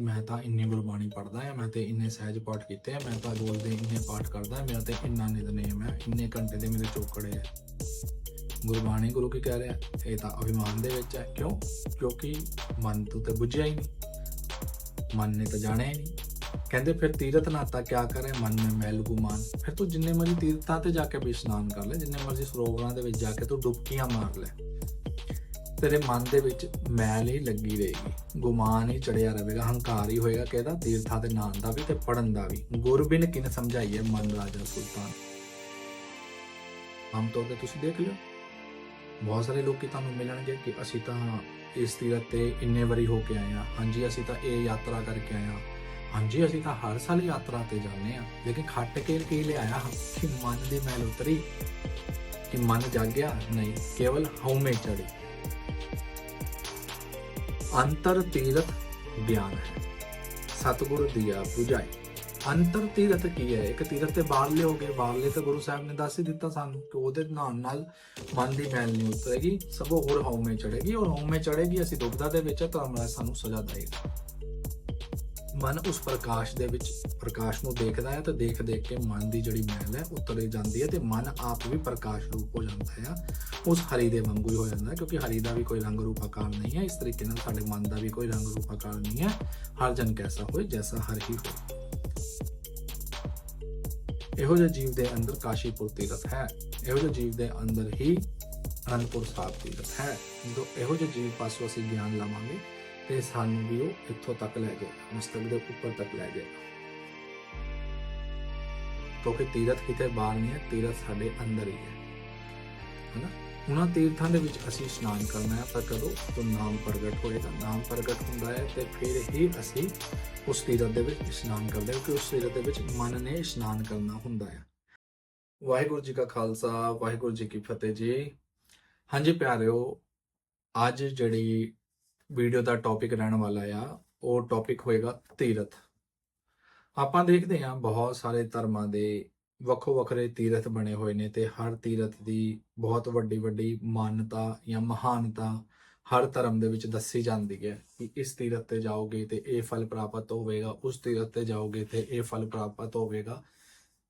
ਮੈਂ ਤਾਂ ਇੰਨੀ ਗੁਰਬਾਣੀ ਪੜਦਾ ਆ ਮੈਂ ਤੇ ਇੰਨੇ ਸਹਿਜ ਪਾਠ ਕੀਤੇ ਆ, ਮੈਂ ਤਾਂ ਰੋਜ਼ ਦੇ ਇੰਨੇ ਪਾਠ ਕਰਦਾ ਮੇਰਾ ਤੇ ਇੰਨਾ ਨਿਤਨੇਮ ਹੈ ਇੰਨੇ ਘੰਟੇ ਦੇ ਮੇਰੇ ਚੋਕੜੇ ਆ। ਗੁਰਬਾਣੀ ਗੁਰੂ ਕੀ ਕਹਿ ਰਿਹਾ ਇਹ ਤਾਂ ਅਭਿਮਾਨ ਦੇ ਵਿੱਚ ਹੈ। ਕਿਉਂ? ਕਿਉਂਕਿ ਮਨ ਤੋਂ ਤੇ ਬੁੱਝਿਆ ਹੀ ਨਹੀਂ। ਮਨ ਨੇ ਤਾਂ ਜਾਣਿਆ ਹੀ ਨਹੀਂ। ਕਹਿੰਦੇ ਫਿਰ ਤੀਰਥ ਨਾਤਾ ਕਿਆ ਕਰੇ? ਮਨ में ਮੈਲ ਗੁਮਾਨ। ਫਿਰ ਤੂੰ ਜਿੰਨੇ ਮਰਜ਼ੀ ਤੀਰਥਾਂ ਤੇ ਜਾ ਕੇ ਵੀ ਇਸ਼ਨਾਨ ਕਰ ਲੈ, ਜਿੰਨੇ ਮਰਜ਼ੀ ਸਰੋਵਰਾਂ ਦੇ ਵਿੱਚ ਜਾ ਕੇ ਤੂੰ ਡੁਬਕੀਆਂ ਮਾਰ ਲੈ। ਤੇਰੇ ਮਨ ਦੇ ਵਿੱਚ ਮੈਲ ਹੀ ਲੱਗੀ ਰਹੇਗੀ। ਗੁਮਾਨ ਹੀ ਚੜਿਆ ਰਹੇਗਾ, ਹੰਕਾਰ ਹੀ ਹੋਏਗਾ ਕਿਹਦਾ? ਤੀਰਥਾਂ ਦੇ ਨਾਂ ਦਾ ਵੀ ਤੇ ਪੜਨ ਦਾ ਵੀ। ਗੁਰਬਿਨ ਕਿਨ ਸਮਝਾਈਏ ਮਨ ਰਾਜਾ ਸੁਲਤਾਨ? ਆਮ ਤੌਰ ਤੇ ਤੁਸੀਂ ਦੇਖ ਲਿਓ। ਬਹੁਤ ਸਾਰੇ ਲੋਕ ਤੁਹਾਨੂੰ ਮਿਲਣਗੇ ਕਿ ਅਸੀਂ ਤਾਂ ਇਸ ਤੀਰਥ ਤੇ ਇੰਨੇ ਵਾਰੀ ਹੋ ਕੇ ਆਏ ਆ ਹਾਂਜੀ, ਅਸੀਂ ਤਾਂ ਇਹ ਯਾਤਰਾ ਕਰਕੇ ਆਏ ਆ ਹਾਂਜੀ, ਅਸੀਂ ਤਾਂ ਹਰ ਸਾਲ ਯਾਤਰਾ ਤੇ ਜਾਂਦੇ ਆ ਲੇਕਿਨ ਖੱਟ ਕੇ ਕੀ ਲਿਆਇਆ ਕਿ ਮਨ ਦੀ ਮੈਲ ਉਤਰੀ, ਕਿ ਮਨ ਜਾਗਿਆ? ਨਹੀਂ, ਕੇਵਲ ਹਉਮੈ ਚੜੀ ਅੰਤਰ ਤੀਰਥ ਗਿਆਨ ਹੈ। ਸਤਿਗੁਰ ਦੀਆ 부ਝਾਈ ਅੰਤਰ ਤੀਰਥ ਕੀ ਹੈ? ਇੱਕ ਤੀਰਥ ਤੇ ਬਾਹਰਲੇ ਹੋ ਗਏ ਬਾਹਰਲੇ ਤਾਂ ਗੁਰੂ ਸਾਹਿਬ ਨੇ ਦੱਸ ਹੀ ਦਿੱਤਾ ਸਾਨੂੰ ਕਿ ਉਹਦੇ ਨਾਲ ਨਾਲ ਮਨ ਦੀ ਮੈਲ ਨਹੀਂ ਉਤਰੇਗੀ, ਸਗੋਂ ਹੋਰ ਹਉਮੈ ਚੜੇਗੀ ਔਰ ਹਉਮੈ ਚੜੇਗੀ ਅਸੀਂ ਦੁਬਦਾ ਦੇ ਵਿੱਚ ਤਾਂ ਮਹਾਰਾਜ ਸਾਨੂੰ ਸਜ਼ਾ ਦੇਗਾ। ਮਨ ਉਸ ਪ੍ਰਕਾਸ਼ ਦੇ ਵਿੱਚ, ਪ੍ਰਕਾਸ਼ ਨੂੰ ਦੇਖਦਾ ਹੈ ਤੇ ਦੇਖ ਦੇਖ ਕੇ ਮਨ ਦੀ ਜਿਹੜੀ ਮੈਲ ਹੈ ਉਤਰ ਜਾਂਦੀ ਹੈ ਤੇ ਮਨ ਆਪ ਵੀ ਪ੍ਰਕਾਸ਼ ਰੂਪ ਹੋ ਜਾਂਦਾ ਹੈ। ਉਸ ਹਰੀ ਦੇ ਵਾਂਗੂ ਹੀ ਹੋ ਜਾਂਦਾ ਕਿਉਂਕਿ ਹਰੀ ਦਾ ਵੀ ਕੋਈ ਰੰਗ ਰੂਪ ਆਕਾਰ ਨਹੀਂ ਹੈ। ਇਸ ਤਰੀਕੇ ਨਾਲ ਸਾਡੇ ਮਨ ਦਾ ਵੀ ਕੋਈ ਰੰਗ ਰੂਪ ਆਕਾਰ ਨਹੀਂ ਹੈ। ਹਰ ਜਨ ਕੈਸਾ ਹੋਏ, ਜੈਸਾ ਹਰ ਹੀ ਹੋਏ। ਇਹੋ ਜਿਹੇ ਜੀਵ ਦੇ ਅੰਦਰ ਕਾਸ਼ੀਪੁਰ ਤੀਰਥ ਹੈ। ਇਹੋ ਜਿਹੇ ਜੀਵ ਦੇ ਅੰਦਰ ਹੀ ਅਨੰਦਪੁਰ ਸਾਹਿਬ ਤੀਰਥ ਹੈ। ਜਦੋਂ ਇਹੋ ਜਿਹੇ ਜੀਵ ਪਾਸੋਂ ਅਸੀਂ ਗਿਆਨ ਲਾਵਾਂਗੇ ਤੇ ਸਾਨੂੰ ਵੀ ਉਹ ਇੱਥੋਂ ਤੱਕ ਲੈ ਜਾਏਗਾ ਮਸਤਕ ਦੇ ਉੱਪਰ ਤੱਕ ਲੈ ਜਾਏਗਾ ਕਿਉਂਕਿ ਤੀਰਥ ਕਿਤੇ ਬਾਹਰ ਨਹੀਂ ਹੈ, ਤੀਰਥ ਸਾਡੇ ਅੰਦਰ ਹੀ ਹੈ। ਹਨਾ? ਉਹਨਾਂ ਤੀਰਥਾਂ ਦੇ ਵਿੱਚ ਅਸੀਂ ਇਸ਼ਨਾਨ ਕਰਨਾ ਹੈ, ਪਰ ਕਦੋਂ? ਤੋਂ ਨਾਮ ਪ੍ਰਗਟ ਹੋਏਗਾ ਨਾਮ ਪ੍ਰਗਟ ਹੁੰਦਾ ਹੈ ਤੇ ਫਿਰ ਹੀ ਅਸੀਂ ਉਸ ਤੀਰਥ ਦੇ ਵਿੱਚ ਇਸ਼ਨਾਨ ਕਰਦੇ ਹਾਂ ਕਿ ਉਸ ਤੀਰਥ ਦੇ ਵਿੱਚ ਮਨ ਨੇ ਇਸ਼ਨਾਨ ਕਰਨਾ ਹੁੰਦਾ ਹੈ। ਵਾਹਿਗੁਰੂ ਜੀ ਕਾ ਖਾਲਸਾ, ਵਾਹਿਗੁਰੂ ਜੀ ਕੀ ਫਤਿਹ ਜੀ। ਹਾਂਜੀ ਪਿਆਰਿਓ, ਅੱਜ ਜਿਹੜੀ ਵੀਡੀਓ ਦਾ ਟੌਪਿਕ ਰਹਿਣ ਵਾਲਾ ਆ, ਉਹ ਟੌਪਿਕ ਹੋਏਗਾ ਤੀਰਥ। ਆਪਾਂ ਦੇਖਦੇ ਹਾਂ ਬਹੁਤ ਸਾਰੇ ਧਰਮਾਂ ਦੇ ਵੱਖੋ ਵੱਖਰੇ ਤੀਰਥ ਬਣੇ ਹੋਏ ਨੇ ਤੇ ਹਰ ਤੀਰਥ ਦੀ ਬਹੁਤ ਵੱਡੀ ਵੱਡੀ ਮਾਨਤਾ ਜਾਂ ਮਹਾਨਤਾ ਹਰ ਧਰਮ ਦੇ ਵਿੱਚ ਦੱਸੀ ਜਾਂਦੀ ਹੈ ਕਿ ਇਸ ਤੀਰਥ ਤੇ ਜਾਓਗੇ ਤੇ ਇਹ ਫਲ ਪ੍ਰਾਪਤ ਹੋਵੇਗਾ, ਉਸ ਤੀਰਥ ਤੇ ਜਾਓਗੇ ਤੇ ਇਹ ਫਲ ਪ੍ਰਾਪਤ ਹੋਵੇਗਾ।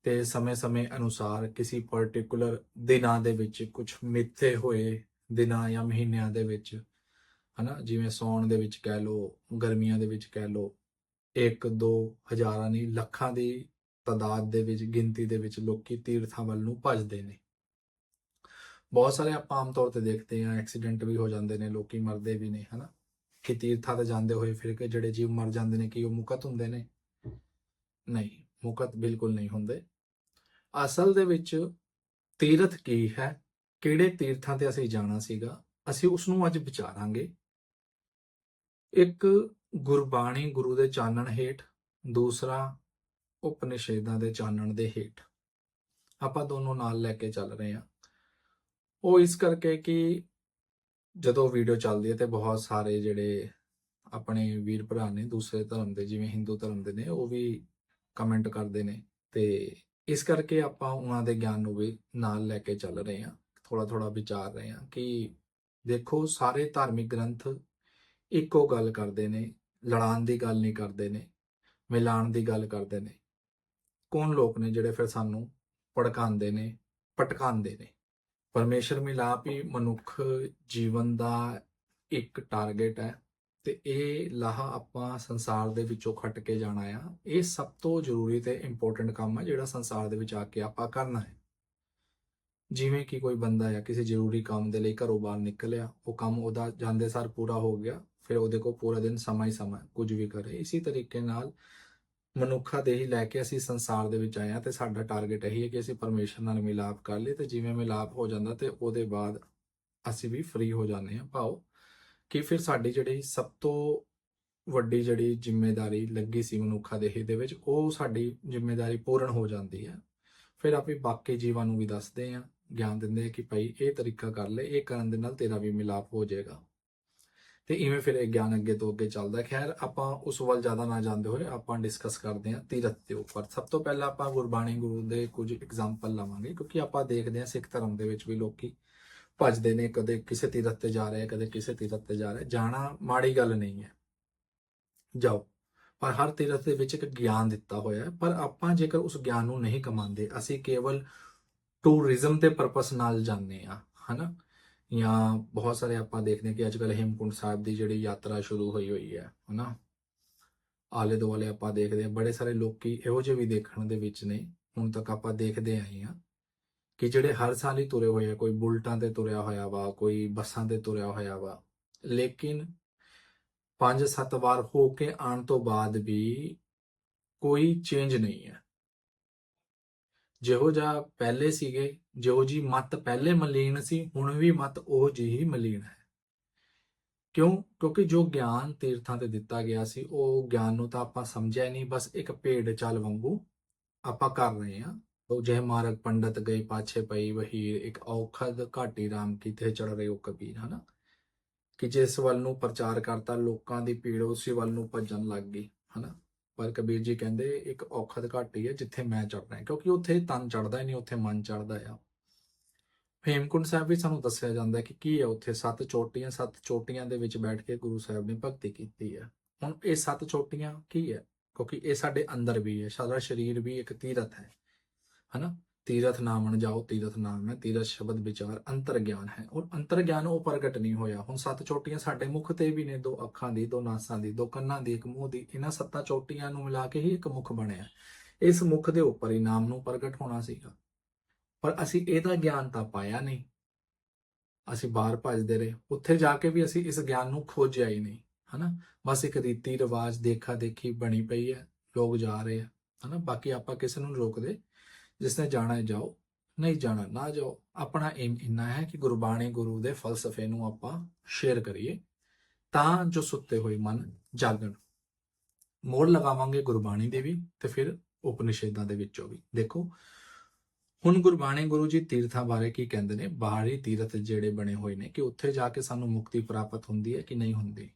ਤੇ ਸਮੇਂ-ਸਮੇਂ ਅਨੁਸਾਰ ਕਿਸੇ ਪਾਰਟਿਕੂਲਰ ਦਿਨਾਂ ਦੇ ਵਿੱਚ ਕੁਝ ਮਿੱਥੇ ਹੋਏ ਦਿਨਾਂ ਜਾਂ ਮਹੀਨਿਆਂ ਦੇ ਵਿੱਚ ਹਨਾ, ਜਿਵੇਂ ਸੌਣ ਦੇ ਵਿੱਚ ਕਹਿ ਲਓ, ਗਰਮੀਆਂ ਦੇ ਵਿੱਚ ਕਹਿ ਲਓ 1 2 ਹਜ਼ਾਰਾਂ ਨਹੀਂ, ਲੱਖਾਂ ਦੀ ਤਾਦਾਦ ਦੇ ਵਿੱਚ, ਗਿਣਤੀ ਦੇ ਵਿੱਚ ਲੋਕੀ ਤੀਰਥਾਂ ਵੱਲ ਨੂੰ ਭੱਜਦੇ ਨੇ। ਬਹੁਤ ਸਾਰੇ ਆਪਾਂ ਆਮ ਤੌਰ ਤੇ ਦੇਖਦੇ ਆ ਐਕਸੀਡੈਂਟ ਵੀ ਹੋ ਜਾਂਦੇ ਨੇ, ਲੋਕੀ ਮਰਦੇ ਵੀ ਨੇ, ਹਨਾ। ਕਿ ਤੀਰਥਾਂ ਤੇ ਜਾਂਦੇ ਹੋਏ ਫਿਰ ਕੇ ਜਿਹੜੇ ਜੀਵ ਮਰ ਜਾਂਦੇ ਨੇ, ਕਿ ਉਹ ਮੁਕਤ ਹੁੰਦੇ ਨੇ? ਨਹੀਂ, ਮੁਕਤ ਬਿਲਕੁਲ ਨਹੀਂ ਹੁੰਦੇ। ਅਸਲ ਦੇ ਵਿੱਚ ਤੀਰਥ ਕੀ ਹੈ? ਕਿਹੜੇ ਤੀਰਥਾਂ ਤੇ ਅਸੀਂ ਜਾਣਾ ਸੀਗਾ? ਅਸੀਂ ਉਸ ਨੂੰ ਅੱਜ ਵਿਚਾਰਾਂਗੇ। ਇੱਕ ਗੁਰਬਾਣੀ ਗੁਰੂ ਦੇ ਚਾਨਣ ਹੇਠ, ਦੂਸਰਾ ਉਪਨਿਸ਼ੇਦਾਂ ਦੇ ਚਾਨਣ ਦੇ ਹੇਠ। ਆਪਾਂ ਦੋਨੋਂ ਨਾਲ ਲੈ ਕੇ ਚੱਲ ਰਹੇ ਹਾਂ। ਉਹ ਇਸ ਕਰਕੇ ਕਿ ਜਦੋਂ ਵੀਡੀਓ ਚੱਲਦੀ ਹੈ ਤੇ ਬਹੁਤ ਸਾਰੇ ਜਿਹੜੇ ਆਪਣੇ ਵੀਰ ਭਰਾ ਨੇ, ਦੂਸਰੇ ਧਰਮ ਦੇ, ਜਿਵੇਂ ਹਿੰਦੂ ਧਰਮ ਦੇ ਨੇ, ਉਹ ਵੀ ਕਮੈਂਟ ਕਰਦੇ ਨੇ। ਤੇ ਇਸ ਕਰਕੇ ਆਪਾਂ ਉਹਨਾਂ ਦੇ ਗਿਆਨ ਨੂੰ ਵੀ ਨਾਲ ਲੈ ਕੇ ਚੱਲ ਰਹੇ ਹਾਂ। ਥੋੜਾ ਥੋੜਾ ਵਿਚਾਰ ਰਹੇ ਹਾਂ ਕਿ ਦੇਖੋ, ਸਾਰੇ ਧਾਰਮਿਕ ਗ੍ਰੰਥ ਇੱਕੋ ਗੱਲ ਕਰਦੇ ਨੇ, ਲੜਾਉਣ ਦੀ ਗੱਲ ਨਹੀਂ ਕਰਦੇ ਨੇ ਮਿਲਾਣ ਦੀ ਗੱਲ ਕਰਦੇ ਨੇ। ਕੌਣ ਲੋਕ ਨੇ ਜਿਹੜੇ ਫਿਰ ਸਾਨੂੰ ਭੜਕਾਉਂਦੇ ਨੇ ਪਟਕਾਉਂਦੇ ਨੇ? ਪਰਮੇਸ਼ਰ ਮਿਲਾਪ ਹੀ ਮਨੁੱਖ ਜੀਵਨ ਦਾ ਇੱਕ ਟਾਰਗੇਟ ਹੈ ਤੇ ਇਹ ਲਾਹਾ ਆਪਾਂ ਸੰਸਾਰ ਦੇ ਵਿੱਚੋਂ ਖੱਟ ਕੇ ਜਾਣਾ ਆ। ਇਹ ਸਭ ਤੋਂ ਜ਼ਰੂਰੀ ਤੇ ਇੰਪੋਰਟੈਂਟ ਕੰਮ ਹੈ ਜਿਹੜਾ ਸੰਸਾਰ ਦੇ ਵਿੱਚ ਆ ਕੇ ਆਪਾਂ ਕਰਨਾ ਹੈ। ਜਿਵੇਂ ਕਿ ਕੋਈ ਬੰਦਾ ਆ, ਕਿਸੇ ਜ਼ਰੂਰੀ ਕੰਮ ਦੇ ਲਈ ਘਰੋਂ ਬਾਹਰ ਨਿਕਲਿਆ, ਉਹ ਕੰਮ ਉਹਦਾ ਜਾਂਦੇ ਸਾਰ ਪੂਰਾ ਹੋ ਗਿਆ ਫਿਰ ਉਹਦੇ ਕੋਲ ਪੂਰਾ ਦਿਨ ਸਮਾਂ ਹੀ ਸਮਾਂ, ਕੁਝ ਵੀ ਕਰੇ। ਇਸੇ ਤਰੀਕੇ ਨਾਲ ਮਨੁੱਖਾ ਦੇ ਹੀ ਲੈ ਕੇ ਅਸੀਂ ਸੰਸਾਰ ਦੇ ਵਿੱਚ ਆਏ ਹਾਂ ਤੇ ਸਾਡਾ ਟਾਰਗੇਟ ਇਹੀ ਹੈ ਕਿ ਅਸੀਂ ਪਰਮੇਸ਼ਰ ਨਾਲ ਮਿਲਾਪ ਕਰ ਲਈਏ ਤੇ ਜਿਵੇਂ ਮਿਲਾਪ ਹੋ ਜਾਂਦਾ ਤੇ ਉਹਦੇ ਬਾਅਦ ਅਸੀਂ ਵੀ ਫ੍ਰੀ ਹੋ ਜਾਂਦੇ ਹਾਂ। ਭਾਓ ਕਿ ਫਿਰ ਸਾਡੀ ਜਿਹੜੀ ਸਭ ਤੋਂ ਵੱਡੀ ਜਿਹੜੀ ਜ਼ਿੰਮੇਵਾਰੀ ਲੱਗੀ ਸੀ ਮਨੁੱਖਾ ਦੇਹੀ ਦੇ ਵਿੱਚ, ਉਹ ਸਾਡੀ ਜ਼ਿੰਮੇਵਾਰੀ ਪੂਰਨ ਹੋ ਜਾਂਦੀ ਹੈ। ਫਿਰ ਆਪੇ ਬਾਕੀ ਜੀਵਾਂ ਨੂੰ ਵੀ ਦੱਸਦੇ ਆ ਗਿਆਨ ਦਿੰਦੇ ਆ ਕਿ ਭਾਈ ਇਹ ਤਰੀਕਾ ਕਰ ਲੈ, ਇਹ ਕਰਨ ਦੇ ਨਾਲ ਤੇਰਾ ਵੀ ਮਿਲਾਪ ਹੋ ਜਾਏਗਾ। ਤੇ ਇਵੇਂ ਫਿਰ ਇਹ ਗਿਆਨ ਅੱਗੇ ਤੋਂ ਅੱਗੇ ਚੱਲਦਾ ਖੈਰ, ਆਪਾਂ ਉਸ ਵੱਲ ਜ਼ਿਆਦਾ ਨਾ ਜਾਂਦੇ ਹੋਏ ਆਪਾਂ ਡਿਸਕਸ ਕਰਦੇ ਹਾਂ ਤੀਰਥ ਦੇ ਉੱਪਰ। ਸਭ ਤੋਂ ਪਹਿਲਾਂ ਆਪਾਂ ਗੁਰਬਾਣੀ ਗੁਰੂ ਦੇ ਕੁਝ ਐਗਜ਼ਾਮਪਲ ਲਵਾਂਗੇ ਕਿਉਂਕਿ ਆਪਾਂ ਦੇਖਦੇ ਹਾਂ ਸਿੱਖ ਧਰਮ ਦੇ ਵਿੱਚ ਵੀ ਲੋਕੀ ਭੱਜਦੇ ਨੇ, ਕਦੇ ਕਿਸੇ ਤੀਰਥ ਤੇ ਜਾ ਰਹੇ, ਕਦੇ ਕਿਸੇ ਤੀਰਥ ਤੇ ਜਾ ਰਹੇ। ਜਾਣਾ ਮਾੜੀ ਗੱਲ ਨਹੀਂ ਹੈ। ਜਾਓ। ਪਰ ਹਰ ਤੀਰਥ ਦੇ ਵਿੱਚ ਇੱਕ ਗਿਆਨ ਦਿੱਤਾ ਹੋਇਆ ਹੈ। ਪਰ ਆਪਾਂ ਜੇਕਰ ਉਸ ਗਿਆਨ ਨੂੰ ਨਹੀਂ ਕਮਾਉਂਦੇ, ਅਸੀਂ ਕੇਵਲ ਟੂਰਿਜ਼ਮ ਦੇ ਪਰਪਸ ਨਾਲ ਜਾਂਦੇ ਆ ਹਨਾ? ਜਾਂ ਬਹੁਤ ਸਾਰੇ ਆਪਾਂ ਦੇਖਦੇ ਹਾਂ ਕਿ ਅੱਜ ਕੱਲ੍ਹ ਹੇਮਕੁੰਟ ਸਾਹਿਬ ਦੀ ਜਿਹੜੀ ਯਾਤਰਾ ਸ਼ੁਰੂ ਹੋਈ ਹੋਈ ਹੈ, ਹਨਾ? ਆਲੇ ਦੁਆਲੇ ਆਪਾਂ ਦੇਖਦੇ ਹਾਂ, ਬੜੇ ਸਾਰੇ ਲੋਕੀ ਇਹੋ ਜਿਹੇ ਵੀ ਦੇਖਣ ਦੇ ਵਿੱਚ ਨੇ, ਹੁਣ ਤੱਕ ਆਪਾਂ ਦੇਖਦੇ ਆਏ ਹਾਂ ਕਿ ਜਿਹੜੇ ਹਰ ਸਾਲ ਹੀ ਤੁਰੇ ਹੋਏ ਆ, ਕੋਈ ਬੁਲਟਾਂ ਤੇ ਤੁਰਿਆ ਹੋਇਆ ਵਾ, ਕੋਈ ਬੱਸਾਂ ਤੇ ਤੁਰਿਆ ਹੋਇਆ ਵਾ, ਲੇਕਿਨ ਪੰਜ ਸੱਤ ਵਾਰ ਹੋ ਕੇ ਆਉਣ ਤੋਂ ਬਾਅਦ ਵੀ ਕੋਈ ਚੇਂਜ ਨਹੀਂ ਹੈ। ਜਿਹੋ ਜਿਹਾ ਪਹਿਲੇ ਸੀਗੇ, ਜਿਹੋ ਜੀ ਮਤ ਪਹਿਲੇ ਮਲੀਨ ਸੀ, ਹੁਣ ਵੀ ਮਤ ਉਹ ਜਿਹੀ ਹੀ ਮਲੀਨ ਹੈ। ਕਿਉਂ? ਕਿਉਂਕਿ ਜੋ ਗਿਆਨ ਤੀਰਥਾਂ ਤੇ ਦਿੱਤਾ ਗਿਆ ਸੀ, ਉਹ ਗਿਆਨ ਨੂੰ ਤਾਂ ਆਪਾਂ ਸਮਝਿਆ ਨਹੀਂ, ਬਸ ਇੱਕ ਭੇਡ ਚਾਲ ਵਾਂਗੂ ਆਪਾਂ ਕਰ ਰਹੇ ਹਾਂ। ਉਹ ਜੈ ਮਾਰਗ ਪੰਡਤ ਗਏ ਪਾਛੇ ਪਈ ਵਹੀਰ, ਇੱਕ ਔਖਦ ਘਾਟੀ ਰਾਮ ਕੀਤੇ ਚੜ ਰਹੇ ਉਹ ਕਬੀਰ, ਹਨਾ? ਕਿ ਜਿਸ ਵੱਲ ਨੂੰ ਪ੍ਰਚਾਰ ਕਰਤਾ, ਲੋਕਾਂ ਦੀ ਭੀੜ ਉਸੇ ਵੱਲ ਨੂੰ ਭੱਜਣ ਲੱਗ ਗਈ, ਹਨਾ? ਪਰ ਕਬੀਰ ਜੀ ਕਹਿੰਦੇ ਇੱਕ ਔਖਦ ਘਾਟੀ ਹੈ ਜਿੱਥੇ ਮੈਂ ਚੜਨਾ ਹੈ, ਕਿਉਂਕਿ ਉੱਥੇ ਤਨ ਚੜਦਾ ਹੀ ਨਹੀਂ, ਉੱਥੇ ਮਨ ਚੜਦਾ ਆ। ਹੇਮਕੁੰਟ ਸਾਹਿਬ ਵੀ ਸਾਨੂੰ ਦੱਸਿਆ ਜਾਂਦਾ ਹੈ ਕਿ ਕੀ ਹੈ ਉੱਥੇ? ਸੱਤ ਚੋਟੀਆਂ ਸੱਤ ਚੋਟੀਆਂ ਦੇ ਵਿੱਚ ਬੈਠ ਕੇ ਗੁਰੂ ਸਾਹਿਬ ਨੇ ਭਗਤੀ ਕੀਤੀ ਹੈ। ਹੁਣ ਇਹ ਸੱਤ ਚੋਟੀਆਂ ਕੀ ਹੈ? ਕਿਉਂਕਿ ਇਹ ਸਾਡੇ ਅੰਦਰ ਵੀ ਹੈ, ਸਾਡਾ ਸਰੀਰ ਵੀ ਇੱਕ ਤੀਰਥ ਹੈ, ਹਨਾ? ਤੀਰਥ ਨਾਮਣ ਜਾਓ, ਤੀਰਥ ਨਾਮ ਹੈ, ਤੀਰਥ ਸ਼ਬਦ ਵਿਚਾਰ ਅੰਤਰ ਗਿਆਨ ਹੈ। ਔਰ ਅੰਤਰ ਗਿਆਨ ਉਹ ਪ੍ਰਗਟ ਨਹੀਂ ਹੋਇਆ। ਹੁਣ ਸੱਤ ਚੋਟੀਆਂ ਸਾਡੇ ਮੁਖ ਤੇ ਵੀ ਨੇ, ਦੋ ਅੱਖਾਂ ਦੀ, ਦੋ ਨਾਸਾਂ ਦੀ, ਦੋ ਕੰਨਾਂ ਦੀ, ਇੱਕ ਮੂੰਹ ਦੀ, ਇਹਨਾਂ ਸੱਤਾਂ ਚੋਟੀਆਂ ਨੂੰ ਮਿਲਾ ਕੇ ਹੀ ਇੱਕ ਮੁਖ ਬਣਿਆ। ਇਸ ਮੁਖ ਦੇ ਉੱਪਰ ਹੀ ਨਾਮ ਨੂੰ ਪ੍ਰਗਟ ਹੋਣਾ ਸੀਗਾ। ਪਰ ਅਸੀਂ ਇਹਦਾ ਗਿਆਨ ਤਾਂ ਪਾਇਆ ਨਹੀਂ। ਅਸੀਂ ਬਾਹਰ ਭੱਜਦੇ ਰਹੇ। ਉੱਥੇ ਜਾ ਕੇ ਵੀ ਅਸੀਂ ਇਸ ਗਿਆਨ ਨੂੰ ਖੋਜਿਆ ਹੀ ਨਹੀਂ, ਹਨਾ? ਬਸ ਇੱਕ ਰੀਤੀ ਰਿਵਾਜ ਦੇਖਾ ਦੇਖੀ ਬਣੀ ਪਈ ਹੈ। ਲੋਕ ਜਾ ਰਹੇ ਆ, ਹਨਾ? ਬਾਕੀ ਆਪਾਂ ਕਿਸੇ ਨੂੰ ਰੋਕਦੇ। ਜਿਸ ਨੇ ਜਾਣਾ ਹੈ ਜਾਓ, ਨਹੀਂ ਜਾਣਾ ਨਾ ਜਾਓ। ਆਪਣਾ ਏਮ ਇੰਨਾ ਹੈ ਕਿ ਗੁਰਬਾਣੀ ਗੁਰੂ ਦੇ ਫਲਸਫੇ ਨੂੰ ਆਪਾਂ ਸ਼ੇਅਰ ਕਰੀਏ, ਤਾਂ ਜੋ ਸੁੱਤੇ ਹੋਏ ਮਨ ਜਾਗਣ। ਮੋੜ ਲਗਾਵਾਂਗੇ ਗੁਰਬਾਣੀ ਦੇ ਵੀ ਤੇ ਫਿਰ ਉਪਨਿਸ਼ੇਦਾਂ ਦੇ ਵਿੱਚੋਂ ਵੀ। ਦੇਖੋ, ਹੁਣ ਗੁਰਬਾਣੀ ਗੁਰੂ ਜੀ ਤੀਰਥਾਂ ਬਾਰੇ ਕੀ ਕਹਿੰਦੇ ਨੇ? ਬਾਹਰੀ ਤੀਰਥ ਜਿਹੜੇ ਬਣੇ ਹੋਏ ਨੇ ਕਿ ਉੱਥੇ ਜਾ ਕੇ ਸਾਨੂੰ ਮੁਕਤੀ ਪ੍ਰਾਪਤ ਹੁੰਦੀ ਹੈ ਕਿ ਨਹੀਂ ਹੁੰਦੀ?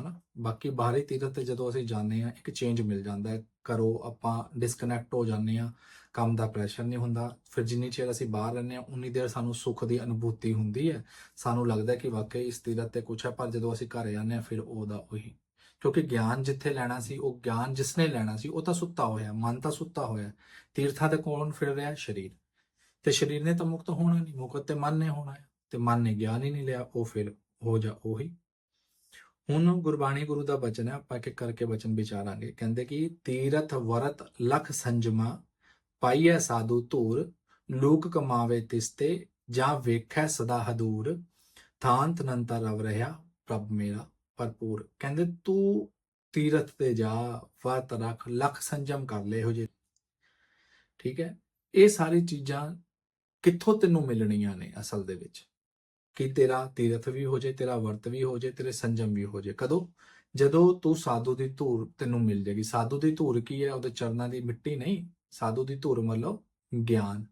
ਹਨਾ? ਬਾਕੀ ਬਾਹਰੀ ਤੀਰਥ ਤੇ ਜਦੋਂ ਅਸੀਂ ਜਾਂਦੇ ਆ ਇੱਕ ਚੇਂਜ ਮਿਲ ਜਾਂਦਾ ਹੈ। ਕਰੋ ਆਪਾਂ ਡਿਸਕਨੈਕਟ ਹੋ ਜਾਂਦੇ ਆ ਕੰਮ ਦਾ ਪ੍ਰੈਸ਼ਰ ਨਹੀਂ ਹੁੰਦਾ। ਫਿਰ ਜਿੰਨੀ ਚਿਰ ਅਸੀਂ ਬਾਹਰ ਰਹਿੰਦੇ ਹਾਂ, ਉਨੀ ਦੇਰ ਸਾਨੂੰ ਸੁੱਖ ਦੀ ਅਨੁਭੂਤੀ ਹੁੰਦੀ ਹੈ। ਸਾਨੂੰ ਲੱਗਦਾ ਕਿ ਵਾਕਈ ਇਸ ਤੀਰਥ ਤੇ ਕੁਛ ਹੈ, ਪਰ ਜਦੋਂ ਅਸੀਂ ਘਰ ਜਾਂਦੇ ਹਾਂ, ਫਿਰ ਉਹਦਾ ਉਹੀ। ਕਿਉਂਕਿ ਗਿਆਨ ਜਿੱਥੇ ਲੈਣਾ ਸੀ, ਉਹ ਗਿਆਨ ਜਿਸਨੇ ਲੈਣਾ ਸੀ, ਉਹ ਤਾਂ ਸੁੱਤਾ ਹੋਇਆ, ਮਨ ਤਾਂ ਸੁੱਤਾ ਹੋਇਆ। ਤੀਰਥਾਂ ਤੇ ਕੌਣ ਫਿਰ ਰਿਹਾ ਸਰੀਰ। ਤੇ ਸਰੀਰ ਨੇ ਤਾਂ ਮੁਕਤ ਹੋਣਾ ਨਹੀਂ, ਮੁਕਤ ਤੇ ਮਨ ਨੇ ਹੋਣਾ ਤੇ ਮਨ ਨੇ ਗਿਆਨ ਹੀ ਨਹੀਂ ਲਿਆ, ਉਹ ਫਿਰ ਹੋ ਜਾ ਉਹੀ। ਹੁਣ ਗੁਰਬਾਣੀ ਗੁਰੂ ਦਾ ਬਚਨ ਹੈ, ਆਪਾਂ ਇੱਕ ਕਰਕੇ ਬਚਨ ਵਿਚਾਰਾਂਗੇ। ਕਹਿੰਦੇ ਕਿ ਤੀਰਥ ਵਰਤ ਲਖ ਸੰਜਮਾ ਪਾਈਐ ਸਾਧੂ ਧੂਰ, ਲੋਕ ਕਮਾਵੇ ਤਿਸਤੇ, ਜਾਂ ਵੇਖੈ ਸਦਾ ਹਦੂਰ, ਥਾਂਤ ਨੰਤਰ ਰਵ ਰਹਾ ਪ੍ਰਭ ਮੇਰਾ ਭਰਪੂਰ। ਕਹਿੰਦੇ, ਤੂੰ ਤੀਰਥ ਤੇ ਜਾ, ਵਰਤ ਰੱਖ, ਲਖ ਸੰਜਮ ਕਰ ਲੈ ਹੋ ਜੇ ਠੀਕ ਹੈ? ਇਹ ਸਾਰੀ ਚੀਜ਼ਾਂ ਕਿੱਥੋਂ ਤੈਨੂੰ ਮਿਲਣੀਆਂ ਨੇ ਅਸਲ ਦੇ ਵਿੱਚ? ਕਿ ਤੇਰਾ ਤੀਰਥ ਵੀ ਹੋ ਜੇ, ਤੇਰਾ ਵਰਤ ਵੀ ਹੋ ਜੇ, ਤੇਰੇ ਸੰਜਮ ਵੀ ਹੋ ਜੇ। ਕਦੋਂ? ਜਦੋਂ ਤੂੰ ਸਾਧੂ ਦੀ ਧੂਰ ਤੈਨੂੰ ਮਿਲ ਜੇਗੀ ਸਾਧੂ ਦੀ ਧੂਰ ਕੀ ਹੈ? ਉਹਦੇ ਚਰਨਾਂ ਦੀ ਮਿੱਟੀ ਨਹੀਂ? ਸਾਧੂ ਦੀ ਧੂਰ ਮਤਲਬ ਗਿਆਨ,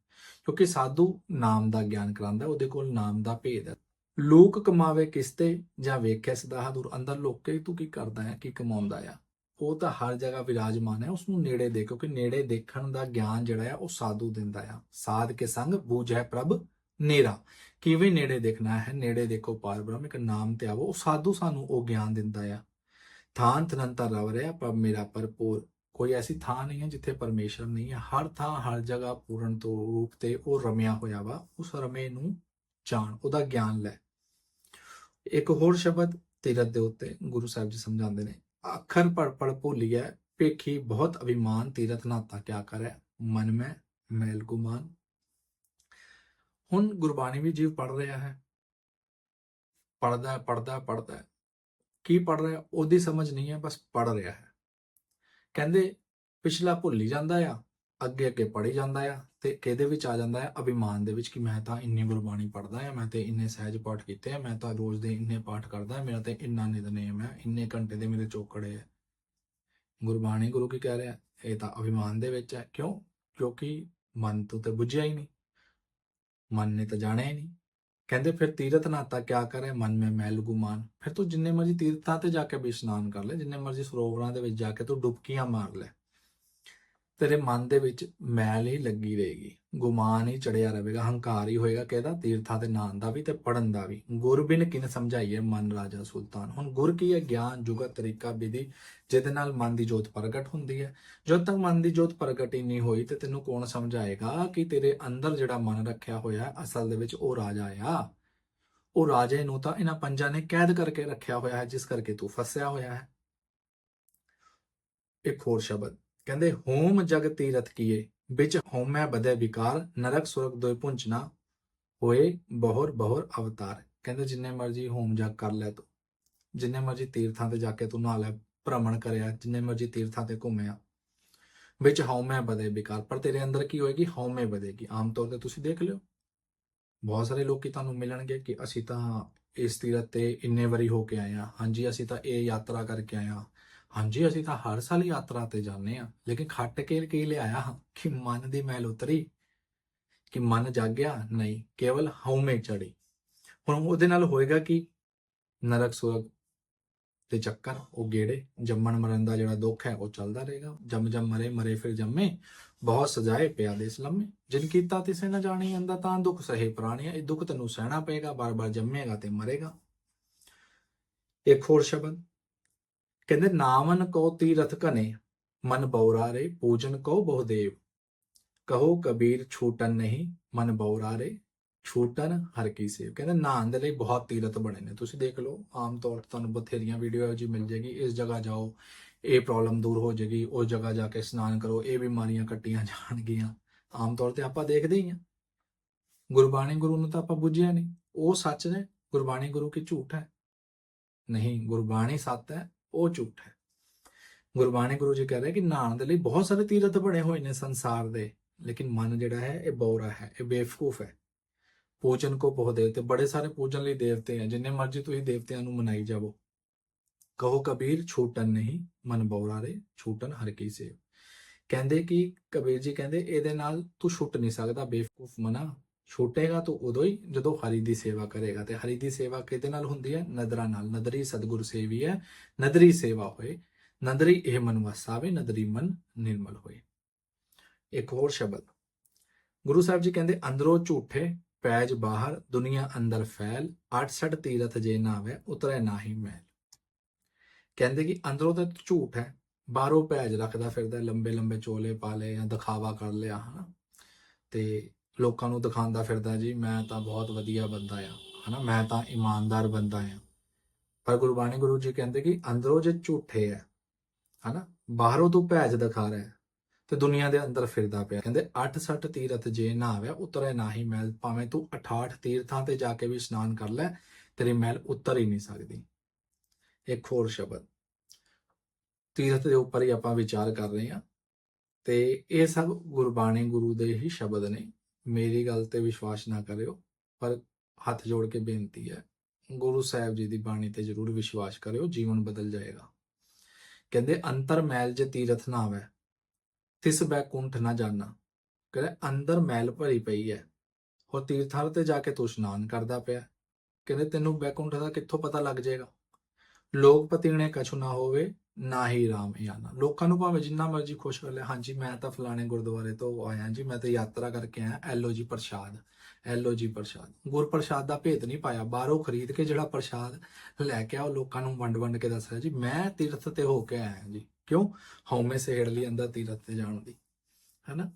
ਕਿਉਂਕਿ ਸਾਧੂ ਨਾਮ ਦਾ ਗਿਆਨ ਕਰਾਂਦਾ ਉਹਦੇ ਕੋਲ ਨਾਮ ਦਾ ਭੇਦ ਹੈ। ਲੋਕ ਕਮਾਵੇ ਕਿਸਤੇ ਜਾਂ ਵੇਖਿਆ ਸਦਾ ਹਦੂਰ ਅੰਦਰ ਲੋਕੇ ਤੂੰ ਕੀ ਕਰਦਾ ਹੈ, ਕੀ ਕਮਾਉਂਦਾ ਆ ਉਹ ਤਾਂ ਹਰ ਜਗ੍ਹਾ ਵਿਰਾਜਮਾਨ ਹੈ ਉਸ ਨੂੰ ਨੇੜੇ ਦੇ ਕਿਉਂਕਿ ਨੇੜੇ ਦੇਖਣ ਦਾ ਗਿਆਨ ਜਿਹੜਾ ਆ ਉਹ ਸਾਧੂ ਦਿੰਦਾ ਆ ਸਾਧ ਕੇ ਸੰਗ ਹੈ ਪ੍ਰਭ ਨੇਰਾ। ਕਿਵੇਂ ਨੇੜੇ ਦੇਖਣਾ ਹੈ, ਨੇੜੇ ਦੇਖੋ ਪਾਰ ਬ੍ਰਹਮ, ਇੱਕ ਨਾਮ ਤੇ ਆਵੋ, ਉਹ ਸਾਧੂ ਸਾਨੂੰ ਉਹ ਗਿਆਨ ਦਿੰਦਾ ਆ ਥਾਂ ਤਨੰਤਰ ਰਵ ਰਿਹਾ, ਪ੍ਰਭ ਮੇਰਾ ਭਰਪੂਰ ਕੋਈ ਐਸੀ ਥਾਂ ਨਹੀਂ ਹੈ ਜਿੱਥੇ ਪਰਮੇਸ਼ਰ ਨਹੀਂ ਹੈ। ਹਰ ਥਾਂ, ਹਰ ਜਗ੍ਹਾ ਪੂਰਨ ਤੋਂ ਰੂਪ ਤੇ ਉਹ ਰਮਿਆ ਹੋਇਆ ਵਾ। ਉਸ ਰਮੇ ਨੂੰ ਜਾਣ, ਉਹਦਾ ਗਿਆਨ ਲੈ। ਇੱਕ ਹੋਰ ਸ਼ਬਦ ਤੀਰਤ ਦੇ ਉੱਤੇ ਗੁਰੂ ਸਾਹਿਬ ਜੀ ਸਮਝਾਉਂਦੇ ਨੇ, ਅੱਖਰ ਪੜ ਪੜ ਭੁੱਲੀਐ ਪੇਖੀ ਬਹੁਤ ਅਭਿਮਾਨ ਤੀਰਤ ਨਾਤਾ ਕਿਆ ਕਰੈ? ਮਨ ਮੈਂ ਮੈਲ ਗੁਮਾਨ। ਹੁਣ ਗੁਰਬਾਣੀ ਵੀ ਜੀਵ ਪੜ ਰਿਹਾ ਹੈ। ਪੜਦਾ ਪੜਦਾ ਪੜਦਾ ਕੀ ਪੜ ਰਿਹਾ? ਉਹਦੀ ਸਮਝ ਨਹੀਂ ਹੈ, ਬਸ ਪੜ ਰਿਹਾ ਹੈ। ਕਹਿੰਦੇ ਪਿਛਲਾ ਭੁੱਲ ਹੀ ਜਾਂਦਾ ਆ, ਅੱਗੇ ਅੱਗੇ ਪੜ੍ਹੀ ਜਾਂਦਾ ਆ ਤੇ ਕਿਹਦੇ ਵਿੱਚ ਆ ਜਾਂਦਾ ਹੈ ਅਭਿਮਾਨ ਦੇ ਵਿੱਚ ਕਿ ਮੈਂ ਤਾਂ ਇੰਨੀ ਗੁਰਬਾਣੀ ਪੜਦਾ ਆ, ਮੈਂ ਤੇ ਇੰਨੇ ਸਹਿਜ ਪਾਠ ਕੀਤੇ ਆ, ਮੈਂ ਤਾਂ ਰੋਜ਼ ਦੇ ਇੰਨੇ ਪਾਠ ਕਰਦਾ ਮੇਰਾ ਤੇ ਇੰਨਾ ਨਿਤਨੇਮ ਹੈ ਇੰਨੇ ਘੰਟੇ ਦੇ ਮੇਰੇ ਚੋਕੜੇ ਆ। ਗੁਰਬਾਣੀ ਗੁਰੂ ਕੀ ਕਹਿ ਰਿਹਾ? ਇਹ ਤਾਂ ਅਭਿਮਾਨ ਦੇ ਵਿੱਚ ਹੈ ਕਿਉਂ? ਕਿਉਂਕਿ ਮਨ ਤੋਂ ਤੇ ਬੁੱਝਿਆ ਹੀ ਨਹੀਂ। ਮਨ ਨੇ ਤਾਂ ਜਾਣਿਆ ਹੀ ਨਹੀਂ। ਕਹਿੰਦੇ ਫਿਰ ਤੀਰਥ ਨਾਤਾ ਕਿਆ ਕਰੇ, ਮਨ ਮੈਂ ਮੈਲ ਗੁਮਾਨ। ਫਿਰ ਤੂੰ ਜਿੰਨੇ ਮਰਜ਼ੀ ਤੀਰਥਾਂ ਤੇ ਜਾ ਕੇ ਵੀ ਇਸ਼ਨਾਨ ਕਰ ਲੈ, ਜਿੰਨੇ ਮਰਜ਼ੀ ਸਰੋਵਰਾਂ ਦੇ ਵਿੱਚ ਜਾ ਕੇ ਤੂੰ ਡੁਬਕੀਆਂ ਮਾਰ ਲੈ। ਤੇਰੇ ਮਨ ਦੇ ਵਿੱਚ ਮੈਲ ਹੀ ਲੱਗੀ ਰਹੇਗੀ। ਗੁਮਾਨ ਹੀ ਚੜਿਆ ਰਹੇਗਾ, ਹੰਕਾਰ ਹੀ ਹੋਏਗਾ ਕਿਹਦਾ ਤੀਰਥਾਂ ਦੇ ਨਾਂ ਦਾ ਵੀ ਤੇ ਪੜਨ ਦਾ ਵੀ। ਗੁਰਬਿਨ ਕਿਨ ਸਮਝਾਈਏ ਮਨ ਰਾਜਾ ਸੁਲਤਾਨ। ਹੁਣ ਗੁਰ ਕੀ ਹੈ? ਗਿਆਨ, ਜੁਗਤ, ਤਰੀਕਾ, ਵਿਧੀ, ਜਿਹਦੇ ਨਾਲ ਮਨ ਦੀ ਜੋਤ ਪ੍ਰਗਟ ਹੁੰਦੀ ਹੈ। ਜਦ ਤੱਕ ਮਨ ਦੀ ਜੋਤ ਪ੍ਰਗਟ ਹੀ ਨਹੀਂ ਹੋਈ ਤੇ ਤੈਨੂੰ ਕੌਣ ਸਮਝਾਏਗਾ ਕਿ ਤੇਰੇ ਅੰਦਰ ਜਿਹੜਾ ਮਨ ਰੱਖਿਆ ਹੋਇਆ ਅਸਲ ਦੇ ਵਿੱਚ ਉਹ ਰਾਜਾ ਆ? ਉਹ ਰਾਜੇ ਨੂੰ ਤਾਂ ਇਹਨਾਂ ਪੰਜਾਂ ਨੇ ਕੈਦ ਕਰਕੇ ਰੱਖਿਆ ਹੋਇਆ ਹੈ, ਜਿਸ ਕਰਕੇ ਤੂੰ ਫਸਿਆ ਹੋਇਆ ਹੈ। ਇੱਕ ਹੋਰ ਸ਼ਬਦ। ਕਹਿੰਦੇ, ਹੋਮ ਜਗ ਤੀਰਥ ਕੀਏ। ਵਿੱਚ ਹੋਮੈ ਬਦੈ ਵਿਕਾਰ, ਨਰਕ ਸੁਰਗ ਦੋਇ ਪੁੰਚਨਾ ਹੋਏ ਬਹੁਰ ਬਹੁਰ ਅਵਤਾਰ। ਕਹਿੰਦੇ ਜਿੰਨੇ ਮਰਜ਼ੀ ਹੋਮ ਜਗ ਕਰ ਲੈ ਤੂੰ। ਜਿੰਨੇ ਮਰਜ਼ੀ ਤੀਰਥਾਂ ਤੇ ਜਾ ਕੇ ਤੂੰ ਨਹਾ ਲੈ, ਭ੍ਰਮਣ ਕਰਿਆ, ਜਿੰਨੇ ਮਰਜ਼ੀ ਤੀਰਥਾਂ ਤੇ ਘੁੰਮਿਆ ਵਿੱਚ ਹਉਮੈ ਬਦੇ ਵਿਕਾਰ। ਪਰ ਤੇਰੇ ਅੰਦਰ ਕੀ ਹੋਏਗੀ? ਹਉਮੈ ਵਧੇਗੀ। ਆਮ ਤੌਰ ਤੇ ਤੁਸੀਂ ਦੇਖ ਲਿਓ। ਬਹੁਤ ਸਾਰੇ ਲੋਕੀ ਤੁਹਾਨੂੰ ਮਿਲਣਗੇ ਕਿ ਅਸੀਂ ਤਾਂ ਇਸ ਤੀਰਥ ਤੇ ਇੰਨੇ ਵਾਰੀ ਹੋ ਕੇ ਆਏ ਆ ਹਾਂਜੀ, ਅਸੀਂ ਤਾਂ ਇਹ ਯਾਤਰਾ ਕਰਕੇ ਆਏ ਆ ਹਾਂਜੀ, ਅਸੀਂ ਤਾਂ ਹਰ ਸਾਲ ਯਾਤਰਾ ਤੇ ਜਾਂਦੇ ਆ ਲੇਕਿਨ ਖੱਟ ਕੇ ਕੀ ਲਿਆਇਆ? ਕਿ ਮਨ ਦੀ ਮੈਲ ਉਤਰੀ, ਕਿ ਮਨ ਜਾਗਿਆ? ਨਹੀਂ, ਕੇਵਲ ਹਉਮੈ ਚੜੀ ਹੁਣ ਉਹਦੇ ਨਾਲ ਹੋਏਗਾ ਕਿ? ਨਰਕ ਸੁਰਗ ਤੇ ਚੱਕਰ, ਉਹ ਗੇੜੇ, ਜੰਮਣ ਮਰਨ ਦਾ ਜਿਹੜਾ ਦੁੱਖ ਹੈ, ਉਹ ਚੱਲਦਾ ਰਹੇਗਾ। ਜੰਮ ਜੰਮ ਮਰੇ ਮਰੇ ਫਿਰ ਜੰਮੇ, ਬਹੁਤ ਸਜਾਏ ਪਿਆ ਦੇਸ ਲੰਮੇ। ਜਿਨ ਕੀਤਾ ਤਿਸੇ ਨਾ ਜਾਣੀ ਅੰਦਾ ਤਾਂ ਦੁੱਖ ਸਹੇ ਪ੍ਰਾਣੀਆਂ। ਇਹ ਦੁੱਖ ਤੈਨੂੰ ਸਹਿਣਾ ਪਏਗਾ, ਬਾਰ-ਬਾਰ ਜੰਮੇਗਾ ਤੇ ਮਰੇਗਾ। ਇੱਕ ਹੋਰ ਸ਼ਬਦ ਕਹਿੰਦੇ ਨਾਮਨ ਕੋ ਤੀਰਥ ਕਨੇ ਮਨ ਬੌਰਾ ਰੇ ਪੂਜਨ ਕੋ ਬਹੁਦੇਵ ਕਹੋ ਕਬੀਰ ਛੂਟਨ ਨਹੀਂ, ਮਨ ਬੌਰਾ ਰੇ ਛੂਟਨ ਹਰ ਕੀ ਸੇਵ। ਕਹਿੰਦੇ ਨਾਮ ਦੇ ਲਈ ਬਹੁਤ ਤੀਰਥ ਬਣੇ ਨੇ। ਤੁਸੀਂ ਦੇਖ ਲਓ, ਆਮ ਤੌਰ ਤੇ ਤੁਹਾਨੂੰ ਬਥੇਰੀਆਂ ਵੀਡੀਓ ਜੀ ਮਿਲ ਜੇਗੀ ਇਸ ਜਗ੍ਹਾ ਜਾਓ, ਇਹ ਪ੍ਰੋਬਲਮ ਦੂਰ ਹੋ ਜੇਗੀ ਉਸ ਜਗ੍ਹਾ ਜਾ ਕੇ ਇਸ਼ਨਾਨ ਕਰੋ, ਇਹ ਬਿਮਾਰੀਆਂ ਕੱਟੀਆਂ ਜਾਣਗੀਆਂ। ਆਮ ਤੌਰ ਤੇ ਆਪਾਂ ਦੇਖਦੇ ਹੀ ਆ ਗੁਰਬਾਣੀ ਗੁਰੂ ਨੂੰ ਤਾਂ ਆਪਾਂ ਬੁੱਝਿਆ ਨਹੀਂ। ਉਹ ਸੱਚ ਨੇ, ਗੁਰਬਾਣੀ ਗੁਰੂ ਕੀ ਝੂਠ ਹੈ? ਨਹੀਂ, ਗੁਰਬਾਣੀ ਸੱਤ ਹੈ। ਉਹ ਝੂਠ ਹੈ। ਗੁਰਬਾਣੀ ਗੁਰੂ ਜੀ ਕਹਿ ਰਹੇ ਕਿ ਨਾਣ ਦੇ ਲਈ ਬਹੁਤ ਸਾਰੇ ਤੀਰਥ ਬਣੇ ਹੋਏ ਨੇ ਸੰਸਾਰ ਦੇ, ਲੇਕਿਨ ਮਨ ਜਿਹੜਾ ਹੈ, ਇਹ ਬੌਰਾ ਹੈ, ਇਹ ਬੇਵਕੂਫ ਹੈ। ਪੂਜਨ ਕੋ ਬਹੁਤ ਦੇਵਤੇ, ਬੜੇ ਸਾਰੇ ਪੂਜਨ ਲਈ ਦੇਵਤੇ ਆ, ਜਿੰਨੇ ਮਰਜ਼ੀ ਤੁਸੀਂ ਦੇਵਤਿਆਂ ਨੂੰ ਮਨਾਈ ਜਾਵੋ। ਕਹੋ ਕਬੀਰ ਛੂਟਨ ਨਹੀਂ, ਮਨ ਬੌਰਾ ਰੇ ਛੂਟਨ ਹਰ ਕੀ ਸੇਵ। ਕਹਿੰਦੇ ਕਿ ਕਬੀਰ ਜੀ ਕਹਿੰਦੇ, ਇਹਦੇ ਨਾਲ ਤੂੰ ਛੁੱਟ ਨਹੀਂ ਸਕਦਾ, ਬੇਵਕੂਫ ਮਨਾ। ਛੁੱਟੇਗਾ ਤਾਂ ਉਦੋਂ ਹੀ ਜਦੋਂ ਹਰੀ ਦੀ ਸੇਵਾ ਕਰੇਗਾ ਤੇ ਹਰੀ ਦੀ ਸੇਵਾ ਕਿਹਦੇ ਨਾਲ ਹੁੰਦੀ ਹੈ? ਨਦਰਾਂ ਨਾਲ। ਨਦਰੀ ਸਤਿਗੁਰ ਸੇਵੀ ਹੈ। ਨਦਰੀ ਸੇਵਾ ਹੋਏ। ਨਦਰੀ ਇਹ ਮਨ ਵਸਾਵੇ ਨਦਰੀ ਮਨ ਨਿਰਮਲ ਹੋਏ। ਇੱਕ ਹੋਰ ਸ਼ਬਦ। ਗੁਰੂ ਸਾਹਿਬ ਜੀ ਕਹਿੰਦੇ, ਅੰਦਰੋਂ ਝੂਠੇ ਪੈਜ ਬਾਹਰ, ਦੁਨੀਆ ਅੰਦਰ ਫੈਲ 68 ਤੀਰਥ ਜੇ ਨਾ ਨਾਵੇ ਉਤਰੇ ਨਾਹੀ ਮੈਲ ਕਹਿੰਦੇ ਕਿ ਅੰਦਰੋਂ ਤਾਂ ਝੂਠ ਹੈ। ਬਾਹਰੋਂ ਪੈਜ ਰੱਖਦਾ ਫਿਰਦਾ ਲੰਬੇ ਲੰਬੇ ਚੋਲੇ ਪਾ ਲਏ ਜਾਂ ਦਿਖਾਵਾ ਕਰ ਲਿਆ, ਹਨਾ? ਤੇ ਲੋਕਾਂ ਨੂੰ ਦਿਖਾਉਂਦਾ ਫਿਰਦਾ ਜੀ, ਮੈਂ ਤਾਂ ਬਹੁਤ ਵਧੀਆ ਬੰਦਾ ਆ, ਹਨਾ? ਮੈਂ ਤਾਂ ਇਮਾਨਦਾਰ ਬੰਦਾ ਆ। ਪਰ ਗੁਰਬਾਣੀ ਗੁਰੂ ਜੀ ਕਹਿੰਦੇ ਕਿ ਅੰਦਰੋਂ ਜੇ ਝੂਠੇ ਹੈ ਹਨਾ? ਬਾਹਰੋਂ ਤੂੰ ਭੈਜ ਦਿਖਾ ਰਿਹਾ ਤੇ ਦੁਨੀਆ ਦੇ ਅੰਦਰ ਫਿਰਦਾ ਪਿਆ। ਕਹਿੰਦੇ 68 ਤੀਰਥ ਜੇ ਨਾ ਆਵੇ, ਉਤਰੇ ਨਾਹੀ ਮੈਲ ਭਾਵੇਂ ਤੂੰ 68 ਤੀਰਥਾਂ ਤੇ ਜਾ ਕੇ ਵੀ ਇਸ਼ਨਾਨ ਕਰ ਲੈ, ਤੇਰੀ ਮੈਲ ਉਤਰ ਹੀ ਨਹੀਂ ਸਕਦੀ। ਇੱਕ ਹੋਰ ਸ਼ਬਦ, ਤੀਰਥ ਦੇ ਉੱਪਰ ਹੀ ਆਪਾਂ ਵਿਚਾਰ ਕਰ ਰਹੇ ਹਾਂ, ਤੇ ਇਹ ਸਭ ਗੁਰਬਾਣੀ ਗੁਰੂ ਦੇ ਹੀ ਸ਼ਬਦ ਨੇ। ਮੇਰੀ ਗੱਲ ਤੇ ਵਿਸ਼ਵਾਸ ਨਾ ਕਰਿਓ, ਪਰ ਹੱਥ ਜੋੜ ਕੇ ਬੇਨਤੀ ਹੈ, ਗੁਰੂ ਸਾਹਿਬ ਜੀ ਦੀ ਬਾਣੀ ਤੇ ਜ਼ਰੂਰ ਵਿਸ਼ਵਾਸ ਕਰਿਓ, ਜੀਵਨ ਬਦਲ ਜਾਏਗਾ। ਕਹਿੰਦੇ, ਅੰਤਰ ਮੈਲ ਜੇ ਤੀਰਥ ਨਾ ਆਵੇ, ਤਿਸ ਬੈਕੁੰਠ ਨਾ ਜਾਣਾ ਕਹਿੰਦੇ, ਅੰਦਰ ਮੈਲ ਭਰੀ ਪਈ ਹੈ ਉਹ ਤੀਰਥਾਂ ਤੇ ਜਾ ਕੇ ਤੂੰ ਇਸ਼ਨਾਨ ਕਰਦਾ ਪਿਆ। ਕਹਿੰਦੇ, ਤੈਨੂੰ ਬੈਕੁੰਠ ਦਾ ਕਿੱਥੋਂ ਪਤਾ ਲੱਗ ਜਾਏਗਾ? ਲੋਕ ਪਤੀਣੇ ਕਛੂ ਨਾ ਹੋਵੇ ਨਾ ਹੀ ਰਾਮ ਹੀ ਲੋਕਾਂ ਨੂੰ ਭਾਵੇਂ ਜਿੰਨਾ ਮਰਜ਼ੀ ਖੁਸ਼ ਕਰ ਲੈ, ਹਾਂਜੀ, ਮੈਂ ਤਾਂ ਫਲਾਣੇ ਗੁਰਦੁਆਰੇ ਤੋਂ ਆਇਆ ਜੀ, ਮੈਂ ਤਾਂ ਯਾਤਰਾ ਕਰਕੇ ਆਇਆ ਐਲੋ ਜੀ ਪ੍ਰਸ਼ਾਦ ਐਲੋ ਜੀ ਪ੍ਰਸ਼ਾਦ। ਗੁਰ ਪ੍ਰਸ਼ਾਦ ਦਾ ਭੇਤ ਨਹੀਂ ਪਾਇਆ, ਬਾਹਰੋਂ ਖਰੀਦ ਕੇ ਜਿਹੜਾ ਪ੍ਰਸ਼ਾਦ ਲੈ ਕੇ ਆਓ ਲੋਕਾਂ ਨੂੰ ਵੰਡ ਵੰਡ ਕੇ ਦੱਸ ਰਿਹਾ ਜੀ, ਮੈਂ ਤੀਰਥ ਤੇ ਹੋ ਕੇ ਆਇਆ ਜੀ। ਕਿਉਂ? ਹਉਮੈ ਸੇੜ ਲਈ ਅੰਦਰ ਤੀਰਥ ਤੇ ਜਾਣ ਦੀ। ਹੈਨਾ?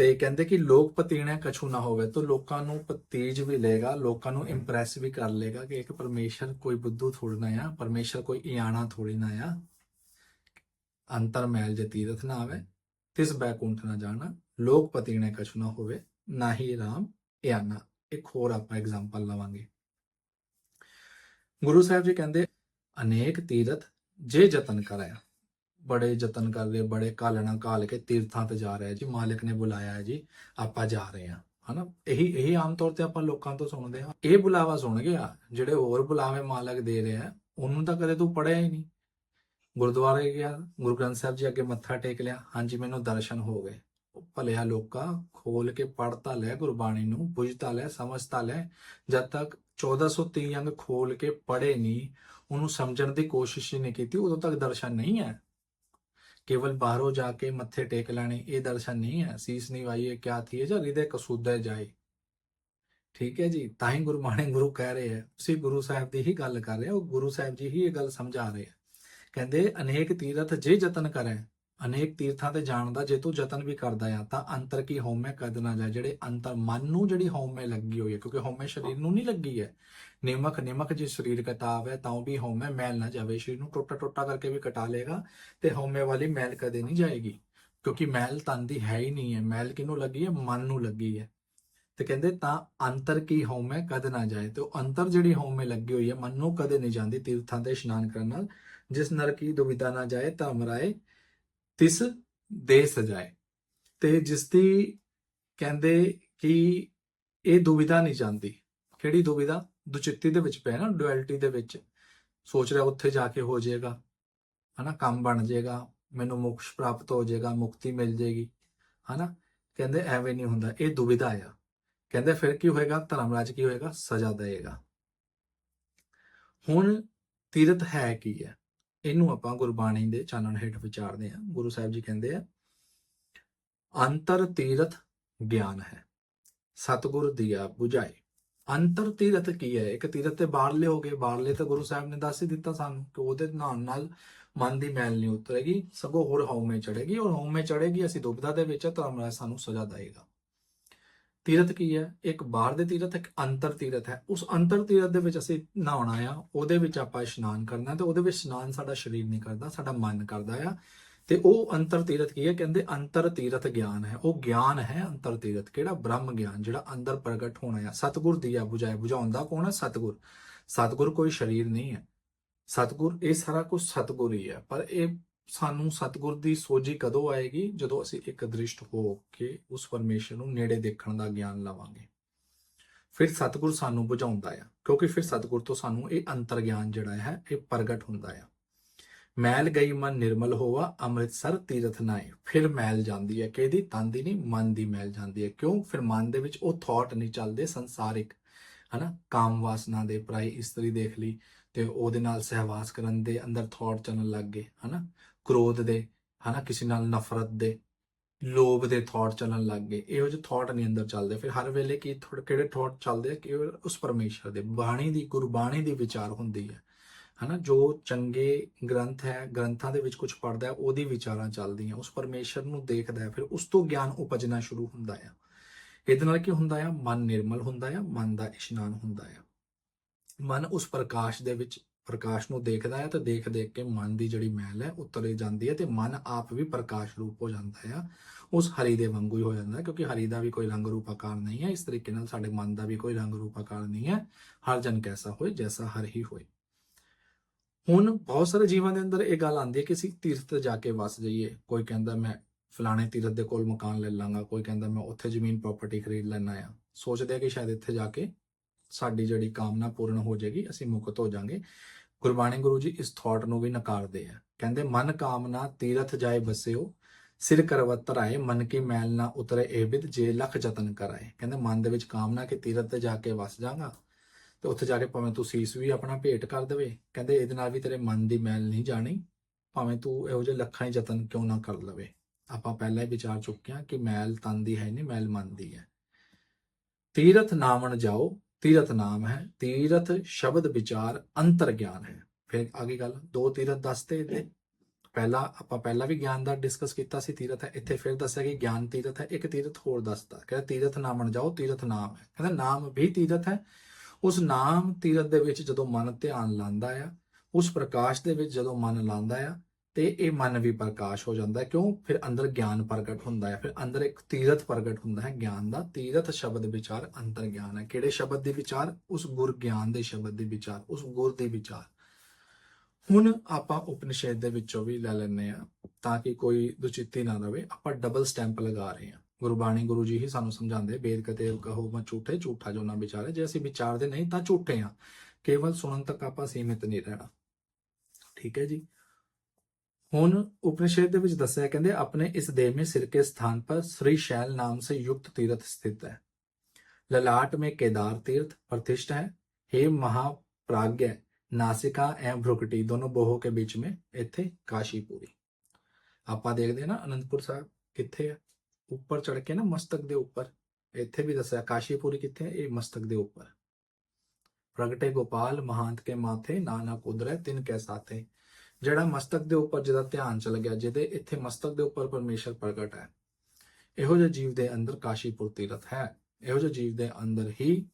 ਤੇ ਕਹਿੰਦੇ ਕਿ ਲੋਕ ਪਤੀਣੇ ਕਛੂ ਨਾ ਹੋਵੇ, ਤਾਂ ਲੋਕਾਂ ਨੂੰ ਪਤੀਜ ਵੀ ਲੇਗਾ ਲੋਕਾਂ ਨੂੰ ਇੰਪ੍ਰੈਸ ਵੀ ਕਰ ਲੇਗਾ ਕਿ ਇੱਕ ਪਰਮੇਸ਼ਰ ਕੋਈ ਬੁੱਧੂ ਥੋੜਨਾ ਆ, ਪਰਮੇਸ਼ਰ ਕੋਈ ਇਆਣਾ ਥੋੜੀ ਨਾ ਆ। ਅੰਤਰ ਮਹਿਲ ਜੇ ਤੀਰਥ ਨਾ ਆਵੇ, ਤਿਸ ਬੈਕੁੰਠ ਨਾ ਜਾਣਾ, ਲੋਕ ਪਤੀਣੇ ਕਛੂ ਨਾ ਹੋਵੇ, ਨਾ ਹੀ ਰਾਮ, ਇਆਣਾ। ਇੱਕ ਹੋਰ ਆਪਾਂ ਐਗਜ਼ਾਮਪਲ ਲਵਾਂਗੇ। ਗੁਰੂ ਸਾਹਿਬ ਜੀ ਕਹਿੰਦੇ, ਅਨੇਕ ਤੀਰਥ ਜੇ ਯਤਨ ਕਰਿਆ ਬੜੇ ਯਤਨ ਕਰ ਰਹੇ ਬੜੇ ਕਾਲਣਾ ਕਾਲ ਕੇ ਤੀਰਥਾਂ ਤੇ ਜਾ ਰਿਹਾ ਜੀ, ਮਾਲਕ ਨੇ ਬੁਲਾਇਆ ਹੈ ਜੀ, ਆਪਾਂ ਜਾ ਰਹੇ ਹਾਂ ਹਨਾ? ਇਹੀ ਇਹੀ ਆਮ ਤੌਰ ਤੇ ਆਪਾਂ ਲੋਕਾਂ ਤੋਂ ਸੁਣਦੇ ਹਾਂ। ਇਹ ਬੁਲਾਵਾ ਸੁਣ ਗਿਆ, ਜਿਹੜੇ ਹੋਰ ਬੁਲਾਵੇ ਮਾਲਕ ਦੇ ਰਿਹਾ ਉਹਨੂੰ ਤਾਂ ਕਦੇ ਤੂੰ ਪੜਿਆ ਹੀ ਨਹੀਂ। ਗੁਰਦੁਆਰੇ ਗਿਆ, ਗੁਰੂ ਗ੍ਰੰਥ ਸਾਹਿਬ ਜੀ ਅੱਗੇ ਮੱਥਾ ਟੇਕ ਲਿਆ, ਹਾਂਜੀ, ਮੈਨੂੰ ਦਰਸ਼ਨ ਹੋ ਗਏ। ਭਲਿਆ ਲੋਕਾਂ, ਖੋਲ ਕੇ ਪੜਤਾ ਲੈ ਗੁਰਬਾਣੀ ਨੂੰ ਬੁਝਤਾ ਲੈ ਸਮਝਤਾ ਲੈ, ਜਦ ਤੱਕ 1403 ਅੰਗ ਖੋਲ ਕੇ ਪੜੇ ਨਹੀਂ, ਉਹਨੂੰ ਸਮਝਣ ਦੀ ਕੋਸ਼ਿਸ਼ ਹੀ ਨਹੀਂ ਕੀਤੀ, ਉਦੋਂ ਤੱਕ ਦਰਸ਼ਨ ਨਹੀਂ ਹੈ। ਕੇਵਲ ਬਾਹਰੋਂ ਜਾ ਕੇ ਮੱਥੇ ਟੇਕ ਲੈਣੇ, ਇਹ ਦਰਸ਼ਨ ਨਹੀਂ ਹੈ। ਸੀਸ ਨਿਵਾਈਏ, ਕਿਆ ਥੀਏ? ਜਾਂ ਹਿਰਦੇ ਕਸੂਦੇ ਜਾਏ। ਠੀਕ ਹੈ ਜੀ, ਤਾਂ ਹੀ ਗੁਰਬਾਣੀ ਗੁਰੂ ਕਹਿ ਰਹੇ ਹੈ। ਉਸੇ ਗੁਰੂ ਸਾਹਿਬ ਦੀ ਹੀ ਗੱਲ ਕਰ ਰਹੇ ਆ ਉਹ ਗੁਰੂ ਸਾਹਿਬ ਜੀ ਹੀ ਇਹ ਗੱਲ ਸਮਝਾ ਰਹੇ ਹੈ। ਕਹਿੰਦੇ, ਅਨੇਕ ਤੀਰਥ ਜੇ ਯਤਨ ਕਰੇ ਅਨੇਕ ਤੀਰਥਾਂ ਤੇ ਜਾਣ ਦਾ ਜੇ ਤੂੰ ਯਤਨ ਵੀ ਕਰਦਾ ਆ, ਤਾਂ ਅੰਤਰ ਕੀ ਹਉਮੈ ਕਦ ਨਾ ਜਾਏ? ਜਿਹੜੇ ਅੰਤਰ ਮਨ ਨੂੰ ਜਿਹੜੀ ਹਉਮੈ ਲੱਗੀ ਹੋਈ ਹੈ, ਕਿਉਂਕਿ ਹਉਮੈ ਸਰੀਰ ਨੂੰ ਨਹੀਂ ਲੱਗੀ ਹੈ। ਨਿਮਕ ਨਿਮਕ ਜੇ ਸਰੀਰ ਕਤਾਵ ਹੈ ਤਾਂ ਉਹ ਵੀ ਹਉਮੈ ਮੈਲ ਨਾ ਜਾਵੇ। ਸਰੀਰ ਨੂੰ ਟੋਟਾ ਟੋਟਾ ਕਰਕੇ ਵੀ ਕਟਾ ਲੇਗਾ ਤੇ ਹਉਮੈ ਵਾਲੀ ਮੈਲ ਕਦੇ ਨਹੀਂ ਜਾਏਗੀ। ਕਿਉਂਕਿ ਮੈਲ ਤਨ ਦੀ ਹੈ ਹੀ ਨਹੀਂ ਹੈ। ਮੈਲ ਕਿਹਨੂੰ ਲੱਗੀ ਹੈ? ਮਨ ਨੂੰ ਲੱਗੀ ਹੈ। ਤੇ ਕਹਿੰਦੇ ਤਾਂ ਅੰਤਰ ਕੀ ਹਉਮੈ ਕਦ ਨਾ ਜਾਏ? ਤੇ ਉਹ ਅੰਤਰ ਜਿਹੜੀ ਹਉਮੈ ਲੱਗੀ ਹੋਈ ਹੈ, ਮਨ ਨੂੰ ਕਦੇ ਨਹੀਂ ਜਾਂਦੀ ਤੀਰਥਾਂ ਤੇ ਇਸ਼ਨਾਨ ਕਰਨ ਨਾਲ। ਜਿਸ ਨਰ ਕੀ ਦੁਵਿਧਾ ਨਾ ਜਾਏ ਤਾਂ ਮਰਾਏ ਤਿਸ ਦੇ ਸਜਾਏ। ਤੇ ਜਿਸ ਦੀ ਕਹਿੰਦੇ ਕਿ ਇਹ ਦੁਵਿਧਾ ਨਹੀਂ ਜਾਂਦੀ। ਕਿਹੜੀ ਦੁਵਿਧਾ? ਦੁਚਿੱਤੀ ਦੇ ਵਿੱਚ ਪਿਆ ਨਾ ਡੁਅਲਿਟੀ ਦੇ ਵਿੱਚ। ਸੋਚ ਰਿਹਾ ਉੱਥੇ ਜਾ ਕੇ ਹੋ ਜਾਏਗਾ, ਹਨਾ, ਕੰਮ ਬਣ ਜਾਏਗਾ, ਮੈਨੂੰ ਮੋਕਸ਼ ਪ੍ਰਾਪਤ ਹੋ ਜਾਏਗਾ, ਮੁਕਤੀ ਮਿਲ ਜਾਏਗੀ, ਹਨਾ। ਕਹਿੰਦੇ ਐਵੇਂ ਨਹੀਂ ਹੁੰਦਾ, ਇਹ ਦੁਵਿਧਾ ਆ। ਕਹਿੰਦੇ ਫਿਰ ਕੀ ਹੋਏਗਾ? ਧਰਮਰਾਜ ਕੀ ਹੋਏਗਾ? ਸਜ਼ਾ ਦੇਏਗਾ। ਹੁਣ ਤੀਰਥ ਹੈ ਕੀ ਹੈ? ਇਹਨੂੰ ਆਪਾਂ ਗੁਰਬਾਣੀ ਦੇ ਚਾਨਣ ਹੇਠ ਵਿਚਾਰਦੇ ਹਾਂ। ਗੁਰੂ ਸਾਹਿਬ ਜੀ ਕਹਿੰਦੇ ਆ, ਅੰਤਰ ਤੀਰਥ ਗਿਆਨ ਹੈ, ਸਤਿਗੁਰ ਦੀਆ 부ਝਾਏ ਅੰਤਰ ਤੀਰਥ ਕੀ ਹੈ? ਇੱਕ ਤੀਰਥ ਤੇ ਬਾਹਰਲੇ ਹੋ ਗਏ। ਬਾਹਰਲੇ ਤਾਂ ਗੁਰੂ ਸਾਹਿਬ ਨੇ ਦੱਸ ਹੀ ਦਿੱਤਾ ਸਾਨੂੰ ਕਿ ਉਹਦੇ ਨਾਲ ਨਾਲ ਮਨ ਦੀ ਮੈਲ ਨਹੀਂ ਉਤਰੇਗੀ, ਸਗੋਂ ਹੋਰ ਹਉਮੈ ਚੜੇਗੀ ਔਰ ਹਉਮੈ ਚੜੇਗੀ ਅਸੀਂ ਦੁਬਿਧਾ ਦੇ ਵਿੱਚ ਧਰਮ ਰਾਜ ਸਾਨੂੰ ਸਜ਼ਾ ਦੇਵੇਗਾ। ਤੀਰਥ ਕੀ ਹੈ? ਇੱਕ ਬਾਹਰ ਦੇ ਤੀਰਥ, ਇੱਕ ਅੰਤਰ ਤੀਰਥ ਹੈ। ਉਸ ਅੰਤਰ ਤੀਰਥ ਦੇ ਵਿੱਚ ਅਸੀਂ ਨਹਾਉਣਾ ਆ ਉਹਦੇ ਵਿੱਚ ਆਪਾਂ ਇਸ਼ਨਾਨ ਕਰਨਾ ਤੇ ਉਹਦੇ ਵਿੱਚ ਇਸ਼ਨਾਨ ਸਾਡਾ ਸਰੀਰ ਨਹੀਂ ਕਰਦਾ, ਸਾਡਾ ਮਨ ਕਰਦਾ ਆ। ਤੇ ਉਹ ਅੰਤਰ ਤੀਰਥ ਕੀ ਹੈ? ਕਹਿੰਦੇ ਅੰਤਰ ਤੀਰਥ ਗਿਆਨ ਹੈ। ਉਹ ਗਿਆਨ ਹੈ ਅੰਤਰ ਤੀਰਥ। ਕਿਹੜਾ? ਬ੍ਰਹਮ ਗਿਆਨ, ਜਿਹੜਾ ਅੰਦਰ ਪ੍ਰਗਟ ਹੋਣਾ ਆ। ਸਤਿਗੁਰ ਆ ਬੁਝਾਏ ਬੁਝਾਉਂਦਾ ਕੌਣ ਹੈ? ਸਤਿਗੁਰ। ਸਤਿਗੁਰ ਕੋਈ ਸਰੀਰ ਨਹੀਂ ਹੈ। ਸਤਿਗੁਰ, ਇਹ ਸਾਰਾ ਕੁਝ ਸਤਿਗੁਰ ਹੀ ਹੈ। ਪਰ ਇਹ ਸਾਨੂੰ ਸਤਿਗੁਰ ਦੀ ਸੋਝੀ ਕਦੋਂ ਆਏਗੀ? ਜਦੋਂ ਅਸੀਂ ਇੱਕ ਦ੍ਰਿਸ਼ਟ ਹੋ ਕੇ ਉਸ ਪਰਮੇਸ਼ਰ ਨੂੰ ਨੇੜੇ ਦੇਖਣ ਦਾ ਗਿਆਨ ਲਵਾਂਗੇ। ਫਿਰ ਸਤਿਗੁਰ ਸਾਨੂੰ ਬੁਝਾਉਂਦਾ ਆ, ਕਿਉਂਕਿ ਫਿਰ ਸਤਿਗੁਰ ਤੋਂ ਸਾਨੂੰ ਇਹ ਅੰਤਰ ਗਿਆਨ ਜਿਹੜਾ ਹੈ, ਇਹ ਪ੍ਰਗਟ ਹੁੰਦਾ ਆ। ਮੈਲ ਗਈ ਮਨ ਨਿਰਮਲ ਹੋਵਾ ਅੰਮ੍ਰਿਤਸਰ ਤੀਰਥ ਨਾਏ ਫਿਰ ਮੈਲ ਜਾਂਦੀ ਹੈ ਕਿਹਦੀ? ਤਨ ਦੀ ਨਹੀਂ, ਮਨ ਦੀ ਮੈਲ ਜਾਂਦੀ ਹੈ। ਕਿਉਂ? ਫਿਰ ਮਨ ਦੇ ਵਿੱਚ ਉਹ ਥਾਟ ਨਹੀਂ ਚੱਲਦੇ, ਸੰਸਾਰਿਕ, ਹਨਾ? ਕਾਮ ਵਾਸਨਾ ਦੇ ਪ੍ਰਾਈ ਇਸਤਰੀ ਦੇਖ ਲਈ ਤੇ ਉਹਦੇ ਨਾਲ ਸਹਿਵਾਸ ਕਰਨ ਦੇ ਅੰਦਰ ਥਾਟ ਚੱਲਣ ਲੱਗ ਗਏ, ਹਨਾ? ਕ੍ਰੋਧ ਦੇ, ਹਨਾ, ਕਿਸੇ ਨਾਲ ਨਫ਼ਰਤ ਦੇ, ਲੋਭ ਦੇ ਥਾਟ ਚੱਲਣ ਲੱਗ ਗਏ। ਇਹੋ ਜਿਹੇ ਥਾਟ ਨਹੀਂ ਅੰਦਰ ਚੱਲਦੇ। ਫਿਰ ਹਰ ਵੇਲੇ ਕੀ ਥੋੜੇ ਕਿਹੜੇ ਥਾਟ ਚੱਲਦੇ ਆ? ਕਿ ਉਸ ਪਰਮੇਸ਼ਰ ਦੇ, ਬਾਣੀ ਦੀ, ਗੁਰਬਾਣੀ ਦੀ ਵਿਚਾਰ ਹੁੰਦੀ ਹੈ ਹਨਾ, ਜੋ ਚੰਗੇ ਗ੍ਰੰਥ ਹੈ, ਗ੍ਰੰਥਾਂ ਦੇ ਵਿੱਚ ਕੁਝ ਪੜਦਾ ਹੈ, ਉਹਦੀ ਵਿਚਾਰਾਂ ਚੱਲਦੀਆਂ। ਉਸ ਪਰਮੇਸ਼ਰ ਨੂੰ ਦੇਖਦਾ ਹੈ, ਫਿਰ ਉਸ ਤੋਂ ਗਿਆਨ ਉਪਜਣਾ ਸ਼ੁਰੂ ਹੁੰਦਾ ਹੈ ਇਹਦੇ ਨਾਲ ਕੀ ਹੁੰਦਾ ਹੈ ਮਨ ਨਿਰਮਲ ਹੁੰਦਾ ਹੈ ਮਨ ਦਾ ਇਸ਼ਨਾਨ ਹੁੰਦਾ ਹੈ ਮਨ ਉਸ ਪ੍ਰਕਾਸ਼ ਦੇ ਵਿੱਚ ਪ੍ਰਕਾਸ਼ ਨੂੰ ਦੇਖਦਾ ਹੈ ਤੇ ਦੇਖ ਦੇਖ ਕੇ ਮਨ ਦੀ ਜਿਹੜੀ ਮੈਲ ਹੈ ਉਤਰੇ ਜਾਂਦੀ ਹੈ ਤੇ ਮਨ ਆਪ ਵੀ ਪ੍ਰਕਾਸ਼ ਰੂਪ ਹੋ ਜਾਂਦਾ ਹੈ। ਉਸ ਹਰੀ ਦੇ ਵਾਂਗੂ ਹੀ ਹੋ ਜਾਂਦਾ ਕਿਉਂਕਿ ਹਰੀ ਦਾ ਵੀ ਕੋਈ ਰੰਗ ਰੂਪ ਆਕਾਰ ਨਹੀਂ ਹੈ। ਇਸ ਤਰੀਕੇ ਨਾਲ ਸਾਡੇ ਮਨ ਦਾ ਵੀ ਕੋਈ ਰੰਗ ਰੂਪ ਆਕਾਰ ਨਹੀਂ ਹੈ। ਹਰ ਜਨ ਕੈਸਾ ਹੋਏ, ਜੈਸਾ ਹਰ ਹੀ ਹੋਏ। ਹੁਣ ਬਹੁਤ ਸਾਰੇ ਜੀਵਾਂ ਦੇ ਅੰਦਰ ਇਹ ਗੱਲ ਆਉਂਦੀ ਹੈ ਕਿ ਅਸੀਂ ਤੀਰਥ ਤੇ ਜਾ ਕੇ ਵਸ ਜਾਈਏ। ਕੋਈ ਕਹਿੰਦਾ ਮੈਂ ਫਲਾਣੇ ਤੀਰਥ ਦੇ ਕੋਲ ਮਕਾਨ ਲੈ ਲਾਂਗਾ, ਕੋਈ ਕਹਿੰਦਾ ਮੈਂ ਉੱਥੇ ਜ਼ਮੀਨ ਪ੍ਰਾਪਰਟੀ ਖਰੀਦ ਲੈਣਾ ਆ ਸੋਚਦੇ ਆ ਕਿ ਸ਼ਾਇਦ ਇੱਥੇ ਜਾ ਕੇ ਸਾਡੀ ਜਿਹੜੀ ਕਾਮਨਾ ਪੂਰਨ ਹੋ ਜਾਏਗੀ, ਅਸੀਂ ਮੁਕਤ ਹੋ ਜਾਾਂਗੇ। ਗੁਰਬਾਣੀ ਗੁਰੂ ਜੀ ਇਸ ਥਾਟ ਨੂੰ ਵੀ ਨਕਾਰਦੇ ਆ। ਕਹਿੰਦੇ, ਮਨ ਕਾਮਨਾ ਤੀਰਥ ਜਾਏ ਬਸਿਓ ਸਿਰ ਕਰਵਤ ਧਰਾਏ, ਮਨ ਕੀ ਮੈਲ ਨਾ ਉਤਰੇ ਇਹ ਬਿਦ ਜੇ ਲਖ ਯਤਨ ਕਰਾਏ। ਕਹਿੰਦੇ, ਮਨ ਦੇ ਵਿੱਚ ਕਾਮਨਾ ਕਿ ਤੀਰਥ ਤੇ ਜਾ ਕੇ ਵਸ ਜਾਗਾ, ਤੇ ਉੱਥੇ ਜਾ ਕੇ ਭਾਵੇਂ ਤੂੰ ਸੀਸ ਵੀ ਆਪਣਾ ਭੇਟ ਕਰ ਦੇਵੇ। ਕਹਿੰਦੇ, ਇਹਦੇ ਨਾਲ ਵੀ ਤੇਰੇ ਮਨ ਦੀ ਮੈਲ ਨਹੀਂ ਜਾਣੀ, ਭਾਵੇਂ ਤੂੰ ਇਹੋ ਜਿਹੇ ਲੱਖਾਂ ਹੀ ਯਤਨ ਕਿਉਂ ਨਾ ਕਰ ਲਵੇ? ਆਪਾਂ ਪਹਿਲਾਂ ਹੀ ਵਿਚਾਰ ਚੁੱਕੇ ਹਾਂ ਕਿ ਮੈਲ ਤਨ ਦੀ ਹੈ ਨਹੀਂ, ਮੈਲ ਮਨ ਦੀ ਹੈ। ਤੀਰਥ ਨਾਮਣ ਜਾਓ ਤੀਰਥ ਨਾਮ ਹੈ। ਤੀਰਥ ਸ਼ਬਦ ਵਿਚਾਰ ਅੰਤਰ ਗਿਆਨ ਹੈ। ਫਿਰ ਅੱਗੇ ਗੱਲ, ਦੋ ਤੀਰਥ ਦੱਸਤੇ ਇਹਦੇ। ਪਹਿਲਾ ਆਪਾਂ ਪਹਿਲਾਂ ਵੀ ਗਿਆਨ ਦਾ ਡਿਸਕਸ ਕੀਤਾ ਸੀ ਤੀਰਥ ਹੈ। ਇੱਥੇ ਫਿਰ ਦੱਸਿਆ ਕਿ ਗਿਆਨ ਤੀਰਥ ਹੈ। ਇੱਕ ਤੀਰਥ ਹੋਰ ਦੱਸਦਾ। ਕਹਿੰਦਾ ਤੀਰਥ ਨਾਮਣ ਜਾਓ, ਤੀਰਥ ਨਾਮ ਹੈ। ਕਹਿੰਦਾ ਨਾਮ ਵੀ ਤੀਰਥ ਹੈ। ਉਸ ਨਾਮ ਤੀਰਥ ਦੇ ਵਿੱਚ ਜਦੋਂ ਮਨ ਧਿਆਨ ਲਾਉਂਦਾ ਆ, ਉਸ ਪ੍ਰਕਾਸ਼ ਦੇ ਵਿੱਚ ਜਦੋਂ ਮਨ ਲਾਉਂਦਾ ਆ ਤੇ ਇਹ ਮਨ ਵੀ ਪ੍ਰਕਾਸ਼ ਹੋ ਜਾਂਦਾ ਕਿਉਂ? ਫਿਰ ਅੰਦਰ ਗਿਆਨ ਪ੍ਰਗਟ ਹੁੰਦਾ ਹੈ। ਫਿਰ ਅੰਦਰ ਇੱਕ ਤੀਰਥ ਪ੍ਰਗਟ ਹੁੰਦਾ ਹੈ ਗਿਆਨ ਦਾ। ਤੀਰਥ ਸ਼ਬਦ ਵਿਚਾਰ ਅੰਤਰ ਗਿਆਨ ਹੈ। ਕਿਹੜੇ ਸ਼ਬਦ ਦੇ ਵਿਚਾਰ? ਉਸ ਗੁਰ ਗਿਆਨ ਦੇ ਸ਼ਬਦ ਦੇ ਵਿਚਾਰ, ਉਸ ਗੁਰ ਦੇ ਵਿਚਾਰ। ਹੁਣ ਆਪਾਂ ਉਪਨਿਸ਼ਦ ਦੇ ਵਿੱਚੋਂ ਵੀ ਲੈ ਲੈਂਦੇ ਆ ਤਾਂ ਕਿ ਕੋਈ ਦੁਚਿੱਤੀ ਨਾ ਰਵੇ। ਆਪਾਂ ਡਬਲ ਸਟੈਂਪ ਲਗਾ ਰਹੇ ਹਾਂ। ਗੁਰਬਾਣੀ ਗੁਰੂ ਜੀ ਹੀ ਸਾਨੂੰ ਸਮਝਾਉਂਦੇ, ਵੇਦ ਕਤੇ ਕਹੋ ਮੈਂ ਝੂਠੇ, ਝੂਠਾ ਜੋ ਨਾ ਵਿਚਾਰੇ। ਜੇ ਅਸੀਂ ਵਿਚਾਰਦੇ ਨਹੀਂ ਤਾਂ ਝੂਠੇ ਆ ਕੇਵਲ ਸੁਣਨ ਤੱਕ ਆਪਾਂ ਸੀਮਿਤ ਨਹੀਂ ਰਹਿਣਾ। ਠੀਕ ਹੈ ਜੀ? ਹੁਣ उपनिषद ਦੇ ਵਿੱਚ ਦੱਸਿਆ ਕਹਿੰਦੇ ਆਪਣੇ ਇਸ ਦੇਹ में सिर के स्थान पर श्री शैल नाम से युक्त तीर्थ स्थित है ललाट में केदार तीर्थ प्रतिष्ठा है हे महाप्राज्ञ नासिका एवं भ्रुकटी दोनों बोहों के बीच में ਇੱਥੇ ਕਾਸ਼ੀਪੁਰੀ ਆਪਾਂ ਦੇਖਦੇ ਹਾਂ ਨਾ ਅਨੰਦਪੁਰ ਸਾਹਿਬ ਕਿੱਥੇ ਆ ਉੱਪਰ ਚੜ ਕੇ ਨਾ ਮਸਤਕ ਦੇ ਉੱਪਰ ਇੱਥੇ ਵੀ ਦੱਸਿਆ ਕਾਸ਼ੀਪੁਰੀ ਕਿੱਥੇ ਹੈ ਇਹ ਮਸਤਕ ਦੇ ਉੱਪਰ ਪ੍ਰਗਟੇ ਗੋਪਾਲ ਮਹਾਂਤ ਕੇ ਮਾਥੇ ਨਾਨਾ ਕੁਦਰੈ ਤਿਨ ਕੈ ਸਾਥੇ ਜਿਹੜਾ ਮਸਤਕ ਦੇ ਉੱਪਰ ਜਿਹਦਾ ਧਿਆਨ ਚਲ ਗਿਆ, ਜਿਹਦੇ ਇੱਥੇ ਮਸਤਕ ਦੇ ਉੱਪਰ ਪਰਮੇਸ਼ਰ ਪ੍ਰਗਟ ਹੈ, ਇਹੋ ਜਿਹੇ ਜੀਵ ਦੇ ਅੰਦਰ ਕਾਸ਼ੀਪੁਰ ਤੀਰਥ ਹੈ, ਇਹੋ ਜਿਹੇ ਜੀਵ ਦੇ ਅੰਦਰ ਹੀ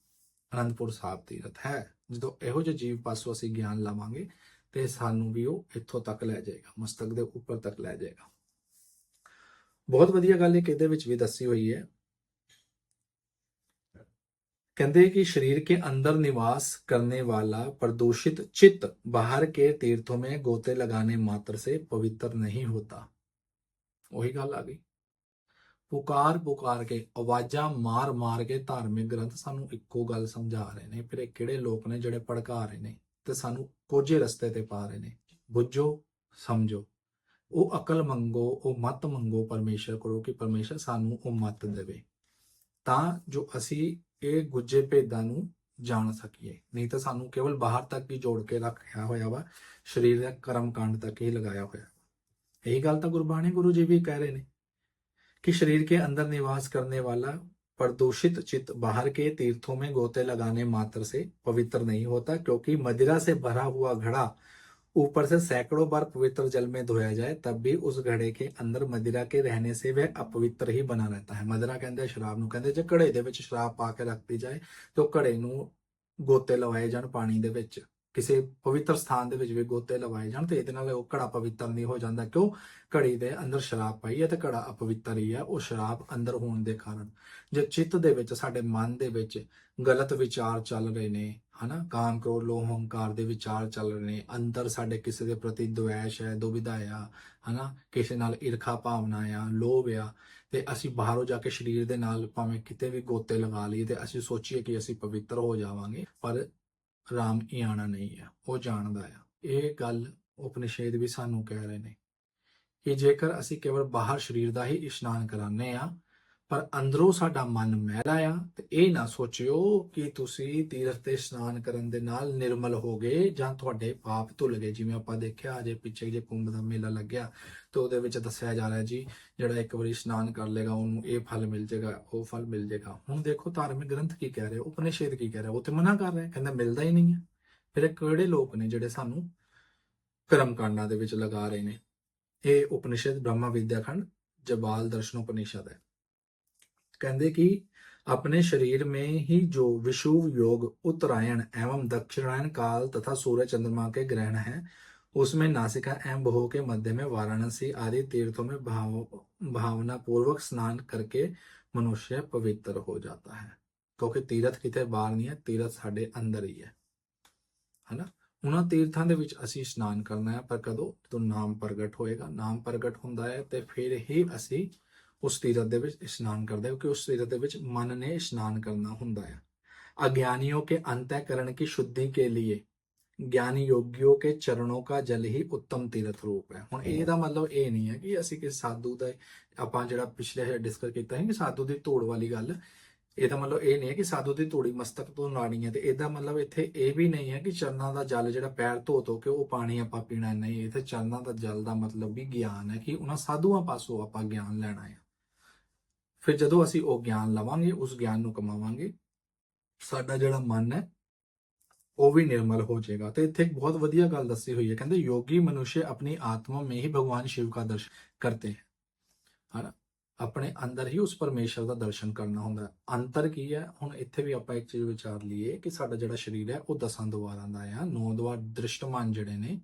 ਅਨੰਦਪੁਰ ਸਾਹਿਬ ਤੀਰਥ ਹੈ। ਜਦੋਂ ਇਹੋ ਜਿਹੇ ਜੀਵ ਪਾਸੋਂ ਅਸੀਂ ਗਿਆਨ ਲਾਵਾਂਗੇ, ਤੇ ਸਾਨੂੰ ਵੀ ਉਹ ਇੱਥੋਂ ਤੱਕ ਲੈ ਜਾਏਗਾ, ਮਸਤਕ ਦੇ ਉੱਪਰ ਤੱਕ ਲੈ ਜਾਏਗਾ। ਬਹੁਤ ਵਧੀਆ ਗੱਲ ਇੱਕ ਇਹਦੇ ਵਿੱਚ ਵੀ ਦੱਸੀ ਹੋਈ ਹੈ कहते कि शरीर के अंदर निवास करने वाला प्रदूषित चित्त बाहर के तीर्थों में गोते लगाने मात्र से पवित्र नहीं होता वही गल आ गई ਪੁਕਾਰ ਪੁਕਾਰ ਕੇ ਆਵਾਜ਼ਾਂ ਮਾਰ ਮਾਰ ਕੇ ਧਾਰਮਿਕ ਗ੍ਰੰਥ ਸਾਨੂੰ ਇੱਕੋ ਗੱਲ ਸਮਝਾ ਰਹੇ ਨੇ ਫਿਰ ਇਹ ਕਿਹੜੇ ਲੋਕ ਨੇ ਜਿਹੜੇ ਭੜਕਾ ਰਹੇ ਨੇ ਤੇ ਸਾਨੂੰ ਕੋਝੇ ਰਸਤੇ ਤੇ ਪਾ ਰਹੇ ਨੇ ਬੁੱਝੋ ਸਮਝੋ ਉਹ ਅਕਲ ਮੰਗੋ ਉਹ ਮਤ ਮੰਗੋ ਪਰਮੇਸ਼ਰ ਕੋਲੋਂ ਕਿ ਪਰਮੇਸ਼ਰ ਸਾਨੂੰ ਉਹ ਮਤ ਦੇਵੇ ਤਾਂ ਜੋ ਅਸੀਂ ਇਹ ਗੁੱਜੇ ਭੇਦਾਂ ਨੂੰ ਜਾਣ ਸਕੀਏ ਨਹੀਂ ਤਾਂ ਸਾਨੂੰ ਕੇਵਲ ਬਾਹਰ ਤੱਕ ਹੀ ਜੋੜ ਕੇ ਰੱਖਿਆ ਹੋਇਆ ਵਾ ਸਰੀਰ ਦਾ ਕਰਮ ਕਾਂਡ ਤੱਕ ਹੀ ਲਗਾਇਆ ਹੋਇਆ ਇਹੀ ਗੱਲ ਤਾਂ ਗੁਰਬਾਣੀ ਗੁਰੂ ਜੀ ਵੀ ਕਹਿ ਰਹੇ ਨੇ कि शरीर के अंदर निवास करने वाला प्रदूषित चित्त बाहर के तीर्थों में गोते लगाने मात्र से पवित्र नहीं होता क्योंकि मदिरा से भरा हुआ घड़ा ऊपर से सैकड़ों बार पवित्र जल में धोया जाए तब भी उस घड़े के अंदर मदिरा के रहने से वह अपवित्र ही बना रहता है ਮਦਰਾ ਕਹਿੰਦੇ ਸ਼ਰਾਬ ਨੂੰ ਕਹਿੰਦੇ ਜੇ ਘੜੇ ਦੇ ਵਿੱਚ ਸ਼ਰਾਬ ਪਾ ਕੇ ਰੱਖਤੀ ਜਾਏ ਤੇ ਉਹ ਘੜੇ ਨੂੰ ਗੋਤੇ ਲਵਾਏ ਜਾਣ ਪਾਣੀ ਦੇ ਵਿੱਚ ਕਿਸੇ ਪਵਿੱਤਰ ਸਥਾਨ ਦੇ ਵਿੱਚ ਵੀ ਗੋਤੇ ਲਵਾਏ ਜਾਣ ਤੇ ਇਹਦੇ ਨਾਲ ਉਹ ਘੜਾ ਪਵਿੱਤਰ ਨਹੀਂ ਹੋ ਜਾਂਦਾ ਕਿਉਂ? ਘੜੀ ਦੇ ਅੰਦਰ ਸ਼ਰਾਬ ਪਈ ਹੈ ਤੇ ਘੜਾ ਅਪਵਿੱਤਰ ਹੀ ਹੈ। ਉਹ ਸ਼ਰਾਬ ਅੰਦਰ ਹੋਣ ਦੇ ਕਾਰਨ ਜੇ ਚਿੱਤ ਦੇ ਵਿੱਚ, ਸਾਡੇ ਮਨ ਦੇ ਵਿੱਚ ਗਲਤ ਵਿਚਾਰ ਚੱਲ ਰਹੇ ਨੇ, ਹਨਾ? ਕਾਮ, ਕ੍ਰੋਧ, ਲੋਭ, ਹੰਕਾਰ ਦੇ ਵਿਚਾਰ ਚੱਲ ਰਹੇ ਨੇ, ਅੰਦਰ ਸਾਡੇ ਕਿਸੇ ਦੇ ਪ੍ਰਤੀ ਦੁਆਸ਼ ਹੈ, ਦੁਬਿਧਾ ਆ, ਹਨਾ? ਕਿਸੇ ਨਾਲ ਈਰਖਾ ਭਾਵਨਾ ਆ, ਲੋਭ ਆ, ਤੇ ਅਸੀਂ ਬਾਹਰੋਂ ਜਾ ਕੇ ਸਰੀਰ ਦੇ ਨਾਲ ਭਾਵੇਂ ਕਿਤੇ ਵੀ ਗੋਤੇ ਲਗਾ ਲਈਏ ਤੇ ਅਸੀਂ ਸੋਚੀਏ ਕਿ ਅਸੀਂ ਪਵਿੱਤਰ ਹੋ ਜਾਵਾਂਗੇ। ਪਰ ਰਾਮ ਹੀ ਆਣਾ ਨਹੀਂ ਆ, ਉਹ ਜਾਣਦਾ ਆ। ਇਹ ਗੱਲ ਉਪਨਿਸ਼ੇਦ ਵੀ ਸਾਨੂੰ ਕਹਿ ਰਹੇ ਨੇ ਕਿ ਜੇਕਰ ਅਸੀਂ ਕੇਵਲ ਬਾਹਰ ਸਰੀਰ ਦਾ ਹੀ ਇਸ਼ਨਾਨ ਕਰਾਨੇ ਆ ਪਰ ਅੰਦਰੋਂ ਸਾਡਾ ਮਨ ਮਹਿਲਾ ਆ ਤੇ ਇਹ ਨਾ ਸੋਚਿਓ ਕਿ ਤੁਸੀਂ ਤੀਰਥ ਤੇ ਇਸ਼ਨਾਨ ਕਰਨ ਦੇ ਨਾਲ ਨਿਰਮਲ ਹੋ ਗਏ ਜਾਂ ਤੁਹਾਡੇ ਪਾਪ ਧੁੱਲ ਗਏ। ਜਿਵੇਂ ਆਪਾਂ ਦੇਖਿਆ, ਅਜੇ ਪਿੱਛੇ ਜੇ ਕੁੰਭ ਦਾ ਮੇਲਾ ਲੱਗਿਆ ਤੇ ਉਹਦੇ ਵਿੱਚ ਦੱਸਿਆ ਜਾ ਰਿਹਾ ਜੀ, ਜਿਹੜਾ ਇੱਕ ਵਾਰੀ ਇਸ਼ਨਾਨ ਕਰ ਲੇਗਾ ਉਹਨੂੰ ਇਹ ਫਲ ਮਿਲ ਜਾਏਗਾ ਉਹ ਫਲ ਮਿਲ ਜਾਏਗਾ ਹੁਣ ਦੇਖੋ ਧਾਰਮਿਕ ਗ੍ਰੰਥ ਕੀ ਕਹਿ ਰਹੇ ਉਪਨਿਸ਼ੇਦ ਕੀ ਕਹਿ ਰਿਹਾ, ਉਹ ਤੇ ਮਨਾ ਕਰ ਰਿਹਾ, ਕਹਿੰਦਾ ਮਿਲਦਾ ਹੀ ਨਹੀਂ ਹੈ ਫਿਰ ਕਿਹੜੇ ਲੋਕ ਨੇ ਜਿਹੜੇ ਸਾਨੂੰ ਕਰਮ ਕਾਂਡਾਂ ਦੇ ਵਿੱਚ ਲਗਾ ਰਹੇ ਨੇ? ਇਹ ਉਪਨਿਸ਼ੇਦ ਬ੍ਰਹਮਾ ਵਿਦਿਆਖੰਡ ਜਬਾਲ ਦਰਸ਼ਨ ਉਪਨਿਸ਼ਦ ਹੈ। है कहते कि अपने शरीर में ही जो विषुव योग उत्तरायण एवं दक्षिणायन काल तथा सूर्य चंद्रमा के ग्रहण है उसमें नासिका एवं बहो के मध्य में वाराणसी आदि तीर्थों में भाव भावना पूर्वक स्नान करके मनुष्य पवित्र हो जाता है क्योंकि तीर्थ किते बाहर नहीं है तीर्थ साडे अंदर ही है है ना ਉਹਨਾਂ ਤੀਰਥਾਂ ਦੇ ਵਿੱਚ ਅਸੀਂ ਇਸ਼ਨਾਨ ਕਰਨਾ ਹੈ ਪਰ ਕਦੋਂ ਜਦੋਂ ਨਾਮ ਪ੍ਰਗਟ ਹੋਏਗਾ ਨਾਮ ਪ੍ਰਗਟ ਹੁੰਦਾ ਹੈ ਤੇ ਫਿਰ ਹੀ ਅਸੀਂ ਉਸ ਤੀਰਥ ਦੇ ਵਿੱਚ ਇਸ਼ਨਾਨ ਕਰਦੇ ਹਾਂ ਕਿ ਉਸ ਤੀਰਥ ਦੇ ਵਿੱਚ ਮਨ ਨੇ ਇਸ਼ਨਾਨ ਕਰਨਾ ਹੁੰਦਾ ਹੈ अज्ञानियों के अंतःकरण की शुद्धि के लिए ज्ञानी योगियों के चरणों का जल ही उत्तम तीर्थ रूप है ਹੁਣ ਇਹਦਾ ਮਤਲਬ ਇਹ ਨਹੀਂ ਹੈ ਕਿ ਅਸੀਂ ਕਿਸੇ ਸਾਧੂ ਦਾ ਆਪਾਂ ਜਿਹੜਾ ਪਿਛਲੇ ਡਿਸਕਸ ਕੀਤਾ ਸੀ ਕਿ ਸਾਧੂ ਦੀ ਧੂੜ ਵਾਲੀ ਗੱਲ ਇਹਦਾ ਮਤਲਬ ਇਹ ਨਹੀਂ ਹੈ ਕਿ ਸਾਧੂ ਦੀ ਧੂੜੀ ਮਸਤਕ ਤੋਂ ਲਾਣੀ ਹੈ ਤੇ ਇਹਦਾ ਮਤਲਬ ਇੱਥੇ ਇਹ ਵੀ ਨਹੀਂ ਹੈ ਕਿ ਚਰਨਾਂ ਦਾ ਜਲ ਜਿਹੜਾ ਪੈਰ ਧੋ ਧੋ ਕੇ ਉਹ ਪਾਣੀ ਆਪਾਂ ਪੀਣਾ ਨਹੀਂ ਇੱਥੇ ਚਰਨਾਂ ਦਾ ਜਲ ਦਾ ਮਤਲਬ ਵੀ ਗਿਆਨ ਹੈ ਕਿ ਉਹਨਾਂ ਸਾਧੂਆਂ ਪਾਸੋਂ ਆਪਾਂ ਗਿਆਨ ਲੈਣਾ ਹੈ ਫਿਰ ਜਦੋਂ ਅਸੀਂ ਉਹ ਗਿਆਨ ਲਵਾਂਗੇ, ਉਸ ਗਿਆਨ ਨੂੰ ਕਮਾਵਾਂਗੇ, ਸਾਡਾ ਜਿਹੜਾ ਮਨ ਹੈ, ਉਹ ਵੀ ਨਿਰਮਲ ਹੋ ਜਾਏਗਾ। ਤੇ ਇੱਥੇ ਇੱਕ ਬਹੁਤ ਵਧੀਆ ਗੱਲ ਦੱਸੀ ਹੋਈ ਹੈ, ਕਹਿੰਦੇ ਯੋਗੀ ਮਨੁਸ਼ਯ ਆਪਣੀ ਆਤਮਾ ਮੇ ਹੀ ਭਗਵਾਨ ਸ਼ਿਵ ਦਾ ਦਰਸ਼ਨ ਕਰਤੇ ਹੈ। ਹਨਾ? ਆਪਣੇ ਅੰਦਰ ਹੀ ਉਸ ਪਰਮੇਸ਼ਰ ਦਾ ਦਰਸ਼ਨ ਕਰਨਾ ਹੁੰਦਾ ਅੰਤਰ ਕੀ ਹੈ? ਹੁਣ ਇੱਥੇ ਵੀ ਆਪਾਂ ਇੱਕ ਚੀਜ਼ ਵਿਚਾਰ ਲਈਏ ਕਿ ਸਾਡਾ ਜਿਹੜਾ ਸਰੀਰ ਹੈ, ਉਹ ਦਸਾਂ ਦੁਆਰਾਂ ਦਾ ਆ ਨੌ ਦੁਆਰ ਦ੍ਰਿਸ਼ਟਮਾਨ ਜਿਹੜੇ ਨੇ,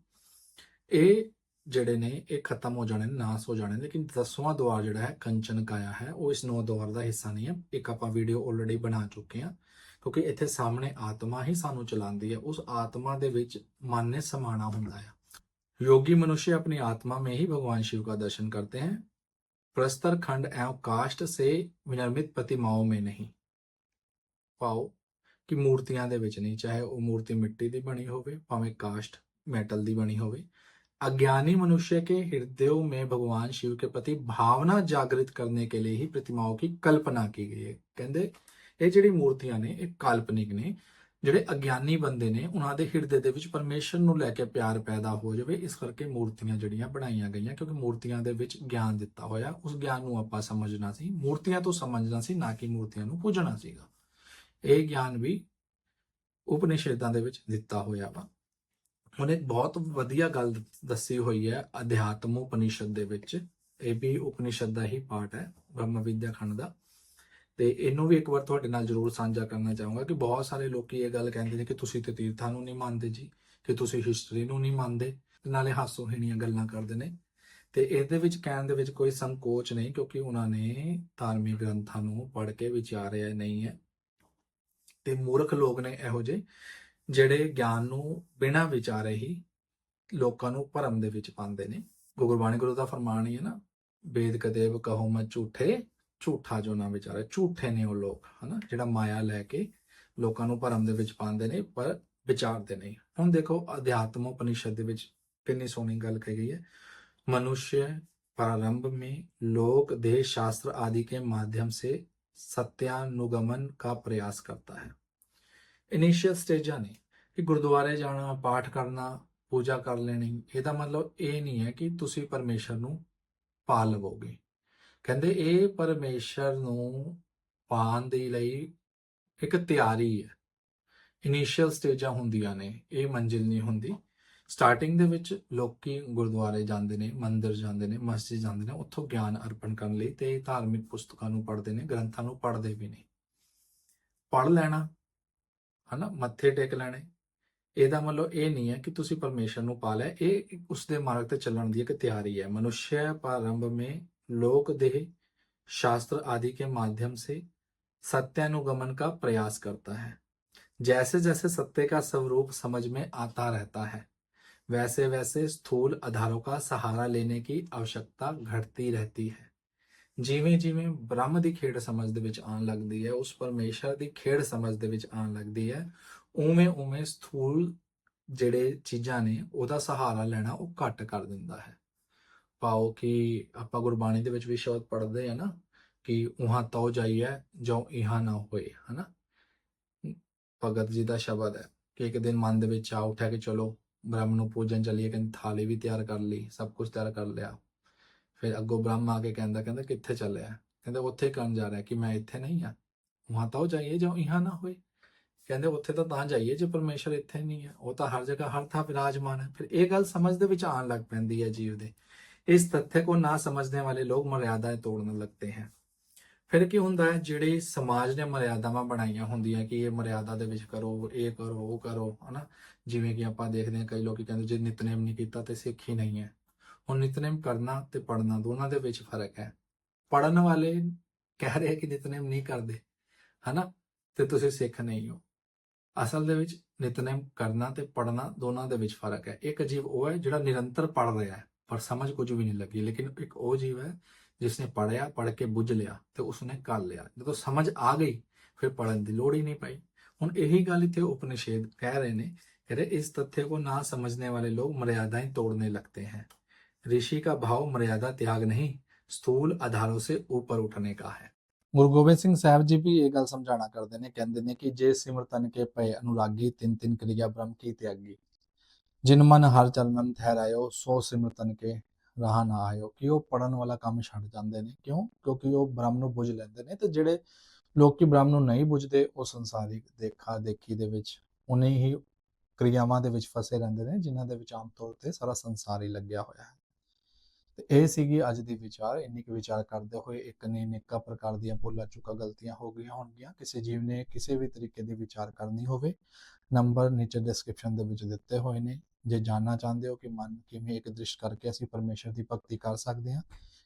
ਇਹ ਜਿਹੜੇ ਨੇ ਇਹ ਖਤਮ ਹੋ ਜਾਣੇ ਨੇ ਨਾਸ ਹੋ ਜਾਣੇ ਨੇ ਲੇਕਿਨ ਦਸਵਾਂ ਦੁਆਰ ਜਿਹੜਾ ਹੈ ਕੰਚਨ ਕਾਇਆ ਹੈ ਉਹ ਇਸ ਨੌ ਦੁਆਰ ਦਾ ਹਿੱਸਾ ਨਹੀਂ ਹੈ ਇੱਕ ਆਪਾਂ ਵੀਡੀਓ ਆਲਰੇਡੀ ਬਣਾ ਚੁੱਕੇ ਹਾਂ ਕਿਉਂਕਿ ਇੱਥੇ ਸਾਹਮਣੇ ਆਤਮਾ ਹੀ ਸਾਨੂੰ ਚਲਾਉਂਦੀ ਹੈ ਉਸ ਆਤਮਾ ਦੇ ਵਿੱਚ ਮਨ ਨੇ ਸਮਾਣਾ ਹੁੰਦਾ ਹੈ योगी मनुष्य अपनी आत्मा में ही भगवान शिव का दर्शन करते हैं प्रस्तर खंड एवं काष्ट से विनिर्मित प्रतिमाओं में नहीं ਪਾਓ ਕਿ ਮੂਰਤੀਆਂ ਦੇ ਵਿੱਚ ਨਹੀਂ ਚਾਹੇ ਉਹ ਮੂਰਤੀ ਮਿੱਟੀ ਦੀ ਬਣੀ ਹੋਵੇ ਭਾਵੇਂ ਕਾਸਟ ਮੈਟਲ ਦੀ ਬਣੀ ਹੋਵੇ अज्ञानी मनुष्य के हृदयों में भगवान शिव के प्रति भावना जागृत करने के लिए ही प्रतिमाओं की कल्पना की गई है ਕਹਿੰਦੇ ਇਹ ਜਿਹੜੀ ਮੂਰਤੀਆਂ ਨੇ ਇਹ ਕਾਲਪਨਿਕ ਨੇ ਜਿਹੜੇ ਅਗਿਆਨੀ ਬੰਦੇ ਨੇ ਉਹਨਾਂ ਦੇ ਹਿਰਦੇ ਦੇ ਵਿੱਚ ਪਰਮੇਸ਼ਰ ਨੂੰ ਲੈ ਕੇ ਪਿਆਰ ਪੈਦਾ ਹੋ ਜਾਵੇ ਇਸ ਕਰਕੇ ਮੂਰਤੀਆਂ ਜਿਹੜੀਆਂ ਬਣਾਈਆਂ ਗਈਆਂ ਕਿਉਂਕਿ ਮੂਰਤੀਆਂ ਦੇ ਵਿੱਚ ਗਿਆਨ ਦਿੱਤਾ ਹੋਇਆ ਉਸ ਗਿਆਨ ਨੂੰ ਆਪਾਂ ਸਮਝਣਾ ਸੀ ਮੂਰਤੀਆਂ ਤੋਂ ਸਮਝਣਾ ਸੀ ਨਾ ਕਿ ਮੂਰਤੀਆਂ ਨੂੰ ਪੂਜਣਾ ਸੀਗਾ ਇਹ ਗਿਆਨ ਵੀ ਉਪਨਿਸ਼ਦਾਂ ਦੇ ਵਿੱਚ ਦਿੱਤਾ ਹੋਇਆ ਵਾ ਉਹਨੇ ਇੱਕ ਬਹੁਤ ਵਧੀਆ ਗੱਲ ਦੱਸੀ ਹੋਈ ਹੈ ਅਧਿਆਤਮ ਉਪਨਿਸ਼ਦ ਦੇ ਵਿੱਚ। ਇਹ ਵੀ ਉਪਨਿਸ਼ਦ ਦਾ ਹੀ ਪਾਰਟ ਹੈ, ਬ੍ਰਹਮ ਵਿਦਿਆ ਖੰਡ ਦਾ। ਤੇ ਇਹਨੂੰ ਵੀ ਇੱਕ ਵਾਰ ਤੁਹਾਡੇ ਨਾਲ ਜ਼ਰੂਰ ਸਾਂਝਾ ਕਰਨਾ ਚਾਹੂੰਗਾ ਕਿ ਬਹੁਤ ਸਾਰੇ ਲੋਕੀ ਇਹ ਗੱਲ ਕਹਿੰਦੇ ਨੇ ਕਿ ਤੁਸੀਂ ਤੇ ਤੀਰਥਾਂ ਨੂੰ ਨਹੀਂ ਮੰਨਦੇ ਜੀ, ਕਿ ਤੁਸੀਂ ਹਿਸਟਰੀ ਨੂੰ ਨਹੀਂ ਮੰਨਦੇ, ਤੇ ਨਾਲੇ ਹਾਸੋਹੀਣੀਆਂ ਗੱਲਾਂ ਕਰਦੇ ਨੇ। ਤੇ ਇਹਦੇ ਵਿੱਚ ਕਹਿਣ ਦੇ ਵਿੱਚ ਕੋਈ ਸੰਕੋਚ ਨਹੀਂ, ਕਿਉਂਕਿ ਉਹਨਾਂ ਨੇ ਧਾਰਮਿਕ ਗ੍ਰੰਥਾਂ ਨੂੰ ਪੜ੍ਹ ਕੇ ਵਿਚਾਰਿਆ ਨਹੀਂ ਹੈ। ਤੇ ਮੂਰਖ ਲੋਕ ਨੇ ਇਹੋ ਜਿਹੇ। ਜਿਹੜੇ ਗਿਆਨ ਨੂੰ ਬਿਨਾਂ ਵਿਚਾਰੇ ਹੀ ਲੋਕਾਂ ਨੂੰ ਭਰਮ ਦੇ ਵਿੱਚ ਪਾਉਂਦੇ ਨੇ ਗੁਰਬਾਣੀ ਗੁਰੂ ਦਾ ਫਰਮਾਨ ਹੀ ਹੈ ਨਾ ਵੇਦ ਕਦੇਵ ਕਹੋ ਮੈਂ ਝੂਠੇ ਝੂਠਾ ਜੋ ਨਾ ਵਿਚਾਰੇ ਝੂਠੇ ਨੇ ਉਹ ਲੋਕ ਹਨਾ ਜਿਹੜਾ ਮਾਇਆ ਲੈ ਕੇ ਲੋਕਾਂ ਨੂੰ ਭਰਮ ਦੇ ਵਿੱਚ ਪਾਉਂਦੇ ਨੇ ਪਰ ਵਿਚਾਰਦੇ ਨਹੀਂ ਹੁਣ ਦੇਖੋ ਅਧਿਆਤਮ ਉਪਨਿਸ਼ਦ ਦੇ ਵਿੱਚ ਕਿੰਨੀ ਸੋਹਣੀ ਗੱਲ ਕਹੀ ਗਈ ਹੈ मनुष्य प्रारंभ में लोक देह शास्त्र आदि के माध्यम से सत्यानुगमन का प्रयास करता है ਇਨੀਸ਼ੀਅਲ ਸਟੇਜਾਂ ਨੇ ਕਿ ਗੁਰਦੁਆਰੇ ਜਾਣਾ, ਪਾਠ ਕਰਨਾ, ਪੂਜਾ ਕਰ ਲੈਣੀ, ਇਹਦਾ ਮਤਲਬ ਇਹ ਨਹੀਂ ਹੈ ਕਿ ਤੁਸੀਂ ਪਰਮੇਸ਼ਰ ਨੂੰ ਪਾ ਲਵੋਗੇ। ਕਹਿੰਦੇ ਇਹ ਪਰਮੇਸ਼ਰ ਨੂੰ ਪਾਉਣ ਦੇ ਲਈ ਇੱਕ ਤਿਆਰੀ ਹੈ। ਇਨੀਸ਼ੀਅਲ ਸਟੇਜਾਂ ਹੁੰਦੀਆਂ ਨੇ, ਇਹ ਮੰਜ਼ਿਲ ਨਹੀਂ ਹੁੰਦੀ। ਸਟਾਰਟਿੰਗ ਦੇ ਵਿੱਚ ਲੋਕੀ ਗੁਰਦੁਆਰੇ ਜਾਂਦੇ ਨੇ, ਮੰਦਿਰ ਜਾਂਦੇ ਨੇ, ਮਸਜਿਦ ਜਾਂਦੇ ਨੇ, ਉੱਥੋਂ ਗਿਆਨ ਅਰਪਣ ਕਰਨ ਲਈ ਤੇ ਧਾਰਮਿਕ ਪੁਸਤਕਾਂ ਨੂੰ ਪੜ੍ਹਦੇ ਨੇ, ਗ੍ਰੰਥਾਂ ਨੂੰ ਪੜ੍ਹਦੇ ਵੀ ਨੇ। ਪੜ੍ਹ ਲੈਣਾ, ਹਨਾ? ਮੱਥੇ ਟੇਕ ਲੈਣੇ। ਇਹਦਾ ਮਤਲਬ ਇਹ ਨਹੀਂ ਹੈ ਕਿ ਤੁਸੀਂ ਪਰਮੇਸ਼ਰ ਨੂੰ ਪਾ ਲਿਆ। ਇਹ ਉਸ ਦੇ ਮਾਰਗ ਤੇ ਚੱਲਣ ਦੀ ਇੱਕ ਤਿਆਰੀ ਹੈ। ਮਨੁष्य प्रारंभ में लोक देह शास्त्र आदि के माध्यम से सत्यानुगमन का प्रयास करता है जैसे जैसे सत्य का स्वरूप समझ में आता रहता है वैसे वैसे स्थूल आधारों का सहारा लेने की आवश्यकता घटती रहती है ਜਿਵੇਂ ਜਿਵੇਂ ਬ੍ਰਹਮ ਦੀ ਖੇੜ ਸਮਝ ਦੇ ਵਿੱਚ ਆਉਣ ਲੱਗਦੀ ਹੈ, ਉਸ ਪਰਮੇਸ਼ਰ ਦੀ ਖੇੜ ਸਮਝ ਦੇ ਵਿੱਚ ਆਉਣ ਲੱਗਦੀ ਹੈ ਉਵੇਂ ਉਵੇਂ ਸਥੂਲ ਜਿਹੜੇ ਚੀਜ਼ਾਂ ਨੇ ਉਹਦਾ ਸਹਾਰਾ ਲੈਣਾ ਉਹ ਘੱਟ ਕਰ ਦਿੰਦਾ ਹੈ। ਪਾਓ ਕਿ ਆਪਾਂ ਗੁਰਬਾਣੀ ਦੇ ਵਿੱਚ ਵੀ ਸ਼ਬਦ ਪੜ੍ਹਦੇ ਆ ਨਾ ਕਿ ਉਹਾਂ ਤਉ ਜਾਈਏ ਜੋ ਇਹਾਂ ਨਾ ਹੋਏ, ਹਨਾ? ਭਗਤ ਜੀ ਦਾ ਸ਼ਬਦ ਹੈ ਕਿ ਇੱਕ ਦਿਨ ਮਨ ਦੇ ਵਿੱਚ ਆ ਉੱਠਿਆ ਕਿ ਚਲੋ ਬ੍ਰਹਮ ਨੂੰ ਪੂਜਨ ਚੱਲੀਏ, ਕਹਿੰਦੇ ਥਾਲੀ ਵੀ ਤਿਆਰ ਕਰ ਲਈ, ਸਭ ਕੁਝ ਤਿਆਰ ਕਰ ਲਿਆ। ਫਿਰ ਅੱਗੋਂ ਬ੍ਰਹਮ ਆ ਕੇ ਕਹਿੰਦਾ ਕਹਿੰਦਾ ਕਿੱਥੇ ਚੱਲਿਆ? ਕਹਿੰਦਾ ਉੱਥੇ ਕਰਨ ਜਾ ਰਿਹਾ ਕਿ ਮੈਂ ਇੱਥੇ ਨਹੀਂ ਆ ਉਹਾਂ ਤਉ ਜਾਈਏ ਜੋ ਇਹਾਂ ਨਾ ਹੋਏ। ਕਹਿੰਦੇ ਉੱਥੇ ਤਾਂ ਤਾਂ ਜਾਈਏ ਜੇ ਪਰਮੇਸ਼ਰ ਇੱਥੇ ਨਹੀਂ ਹੈ। ਉਹ ਤਾਂ ਹਰ ਜਗ੍ਹਾ, ਹਰ ਥਾਂ ਵਿਰਾਜਮਾਨ ਹੈ। ਫਿਰ ਇਹ ਗੱਲ ਸਮਝ ਦੇ ਵਿੱਚ ਆਉਣ ਲੱਗ ਪੈਂਦੀ ਹੈ ਜੀਵ ਦੇ। ਇਸ ਤੱਥ को ਨਾ ਸਮਝਣੇ ਵਾਲੇ ਲੋਕ ਮਰਿਆਦਾएं ਤੋੜਨ ਲੱਗਦੇ ਹਨ ਫਿਰ ਕੀ ਹੁੰਦਾ ਹੈ? ਜਿਹੜੇ ਸਮਾਜ ਨੇ ਮਰਿਆਦਾਵਾਂ ਬਣਾਈਆਂ ਹੁੰਦੀਆਂ ਕਿ ਇਹ ਮਰਿਆਦਾ ਦੇ ਵਿੱਚ ਕਰੋ, ਇਹ ਕਰੋ, ਉਹ ਕਰੋ, ਹਨਾ? ਜਿਵੇਂ ਕਿ ਆਪਾਂ ਦੇਖਦੇ ਹਾਂ ਕਈ ਲੋਕੀ ਕਹਿੰਦੇ, ਜੇ ਨਿਤਨੇਮ ਨਹੀਂ ਕੀਤਾ ਤੇ ਸਿੱਖ ਹੀ ਨਹੀਂ ਹੈ। ਹੁਣ ਨਿਤਨੇਮ ਕਰਨਾ ਤੇ ਪੜਨਾ ਦੋਨਾਂ ਦੇ ਵਿੱਚ ਫ਼ਰਕ ਹੈ। ਪੜਨ ਵਾਲੇ ਕਹਿ ਰਹੇ ਕਿ ਨਿਤਨੇਮ ਨਹੀਂ ਕਰਦੇ, ਹਨਾ? ਤੇ ਤੁਸੀਂ ਸਿੱਖ ਨਹੀਂ ਹੋ। ਅਸਲ ਦੇ ਵਿੱਚ ਨਿਤਨੇਮ ਕਰਨਾ ਤੇ ਪੜਨਾ ਦੋਨਾਂ ਦੇ ਵਿੱਚ ਫਰਕ ਹੈ ਇੱਕ ਜੀਵ ਉਹ ਹੈ ਜਿਹੜਾ ਨਿਰੰਤਰ ਪੜ ਰਿਹਾ ਹੈ ਪਰ ਸਮਝ ਕੁਝ ਵੀ ਨਹੀਂ ਲੱਗੀ ਲੇਕਿਨ ਇੱਕ ਉਹ ਜੀਵ ਹੈ ਜਿਸਨੇ ਪੜਿਆ ਪੜ ਕੇ ਬੁੱਝ ਲਿਆ ਤੇ ਉਸਨੇ ਕਰ ਲਿਆ ਜਦੋਂ ਸਮਝ ਆ ਗਈ ਫਿਰ ਪੜਨ ਦੀ ਲੋੜ ਹੀ ਨਹੀਂ ਪਈ ਹੁਣ ਇਹੀ ਗੱਲ ਇੱਥੇ ਉਪਨਿਸ਼ਦ ਕਹਿ ਰਹੇ ਨੇ कह रहे इस तथ्य को ना समझने वाले लोग मर्यादाएं तोड़ने लगते हैं ऋषि का भाव मर्यादा त्याग नहीं स्थूल आधारों से ऊपर उठने का है ਗੁਰੂ ਗੋਬਿੰਦ ਸਿੰਘ ਸਾਹਿਬ ਜੀ ਵੀ ਇਹ ਗੱਲ ਸਮਝਾਣਾ ਕਰਦੇ ਨੇ, ਕਹਿੰਦੇ ਨੇ ਕਿ ਜੇ ਸਿਮਰਤਨ ਕੇ ਪਏ ਅਨੁਰਾਗੀ ਤਿੰਨ ਤਿੰਨ ਕ੍ਰਿਆ ਬ੍ਰਹਮ ਕੀ ਤਿਆਗੀ। ਜਿਨ ਮਨ ਹਰ ਚਰਨਨ ਠਹਿਰਾਇਓ, ਸੋ ਸਿਮਰਤਨ ਕੇ ਰਾਹ ਨਾ ਆਇਓ। ਕਿ ਉਹ ਪੜਨ ਵਾਲਾ ਕੰਮ ਛੱਡ ਜਾਂਦੇ ਨੇ। ਕਿਉਂ? ਕਿਉਂਕਿ ਉਹ ਬ੍ਰਹਮ ਨੂੰ ਬੁੱਝ ਲੈਂਦੇ ਨੇ ਤੇ ਜਿਹੜੇ ਲੋਕੀ ਬ੍ਰਹਮ ਨੂੰ ਨਹੀਂ ਬੁਝਦੇ, ਉਹ ਸੰਸਾਰਿਕ ਦੇਖਾ ਦੇਖੀ ਦੇ ਵਿੱਚ, ਉਹਨੇ ਹੀ ਕਿਰਿਆਵਾਂ ਦੇ ਵਿੱਚ ਫਸੇ ਰਹਿੰਦੇ ਨੇ, ਜਿਨ੍ਹਾਂ ਦੇ ਵਿੱਚ ਆਮ ਤੌਰ ਤੇ ਸਾਰਾ ਸੰਸਾਰ ਹੀ ਲੱਗਿਆ ਹੋਇਆ ਹੈ। ਤੇ ਇਹ ਸੀਗੀ ਅੱਜ ਦੀ ਵਿਚਾਰ, ਇੰਨੀ ਕੁ ਵਿਚਾਰ ਕਰਦੇ ਹੋਏ ਇੱਕ ਨੇ ਨਿੱਕਾ ਪ੍ਰਕਾਰ ਦੀਆਂ ਭੁੱਲਾਂ ਚੁੱਕਾ, ਗਲਤੀਆਂ ਹੋ ਗਈਆਂ ਹੋਣਗੀਆਂ, ਕਿਸੇ ਜੀਵ ਨੇ ਕਿਸੇ ਵੀ ਤਰੀਕੇ ਦੀ ਵਿਚਾਰ ਕਰਨੀ ਹੋਵੇ, ਨੰਬਰ ਨੀਚੇ ਡਿਸਕ੍ਰਿਪਸ਼ਨ ਦੇ ਵਿੱਚ ਦਿੱਤੇ ਹੋਏ ਨੇ, ਜੇ ਜਾਣਨਾ ਚਾਹੁੰਦੇ ਹੋ ਕਿ ਮਨ ਕਿਵੇਂ ਇੱਕ ਦ੍ਰਿਸ਼ ਕਰਕੇ ਅਸੀਂ ਪਰਮੇਸ਼ਰ ਦੀ ਭਗਤੀ ਕਰ ਸਕਦੇ ਹਾਂ,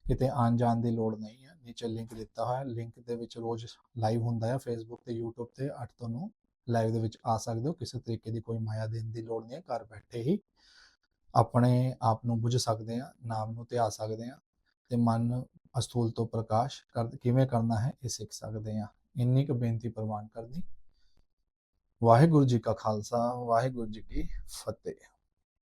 ਕਿਤੇ ਆਉਣ ਜਾਣ ਦੀ ਲੋੜ ਨਹੀਂ ਹੈ, ਨੀਚੇ ਲਿੰਕ ਦਿੱਤਾ ਹੋਇਆ ਲਿੰਕ ਦੇ ਵਿੱਚ ਰੋਜ਼ ਲਾਈਵ ਹੁੰਦਾ ਹੈ ਫੇਸਬੁੱਕ ਤੇ YouTube ਤੇ 8 ਤੋਂ 9 ਲਾਈਵ ਦੇ ਵਿੱਚ ਆ ਸਕਦੇ ਹੋ, ਕਿਸੇ ਤਰੀਕੇ ਦੀ ਕੋਈ ਮਾਇਆ ਦੇਣ ਦੀ ਲੋੜ ਨਹੀਂ ਹੈ, ਘਰ ਬੈਠੇ ਹੀ ਆਪਣੇ ਆਪ ਨੂੰ ਬੁੱਝ ਸਕਦੇ ਆ ਨਾਮ ਨੂੰ ਧਿਆ ਸਕਦੇ ਆ ਤੇ ਮਨ ਅਸਤੂਲ ਤੋਂ ਪ੍ਰਕਾਸ਼ ਕਰ, ਕਿਵੇਂ ਕਰਨਾ ਹੈ ਇਹ ਸਿੱਖ ਸਕਦੇ ਆ ਇੰਨੀ ਕੁ ਬੇਨਤੀ ਪ੍ਰਵਾਨ ਕਰਦੀ। ਵਾਹਿਗੁਰੂ ਜੀ ਕਾ ਖਾਲਸਾ, ਵਾਹਿਗੁਰੂ ਜੀ ਕੀ ਫਤਿਹ।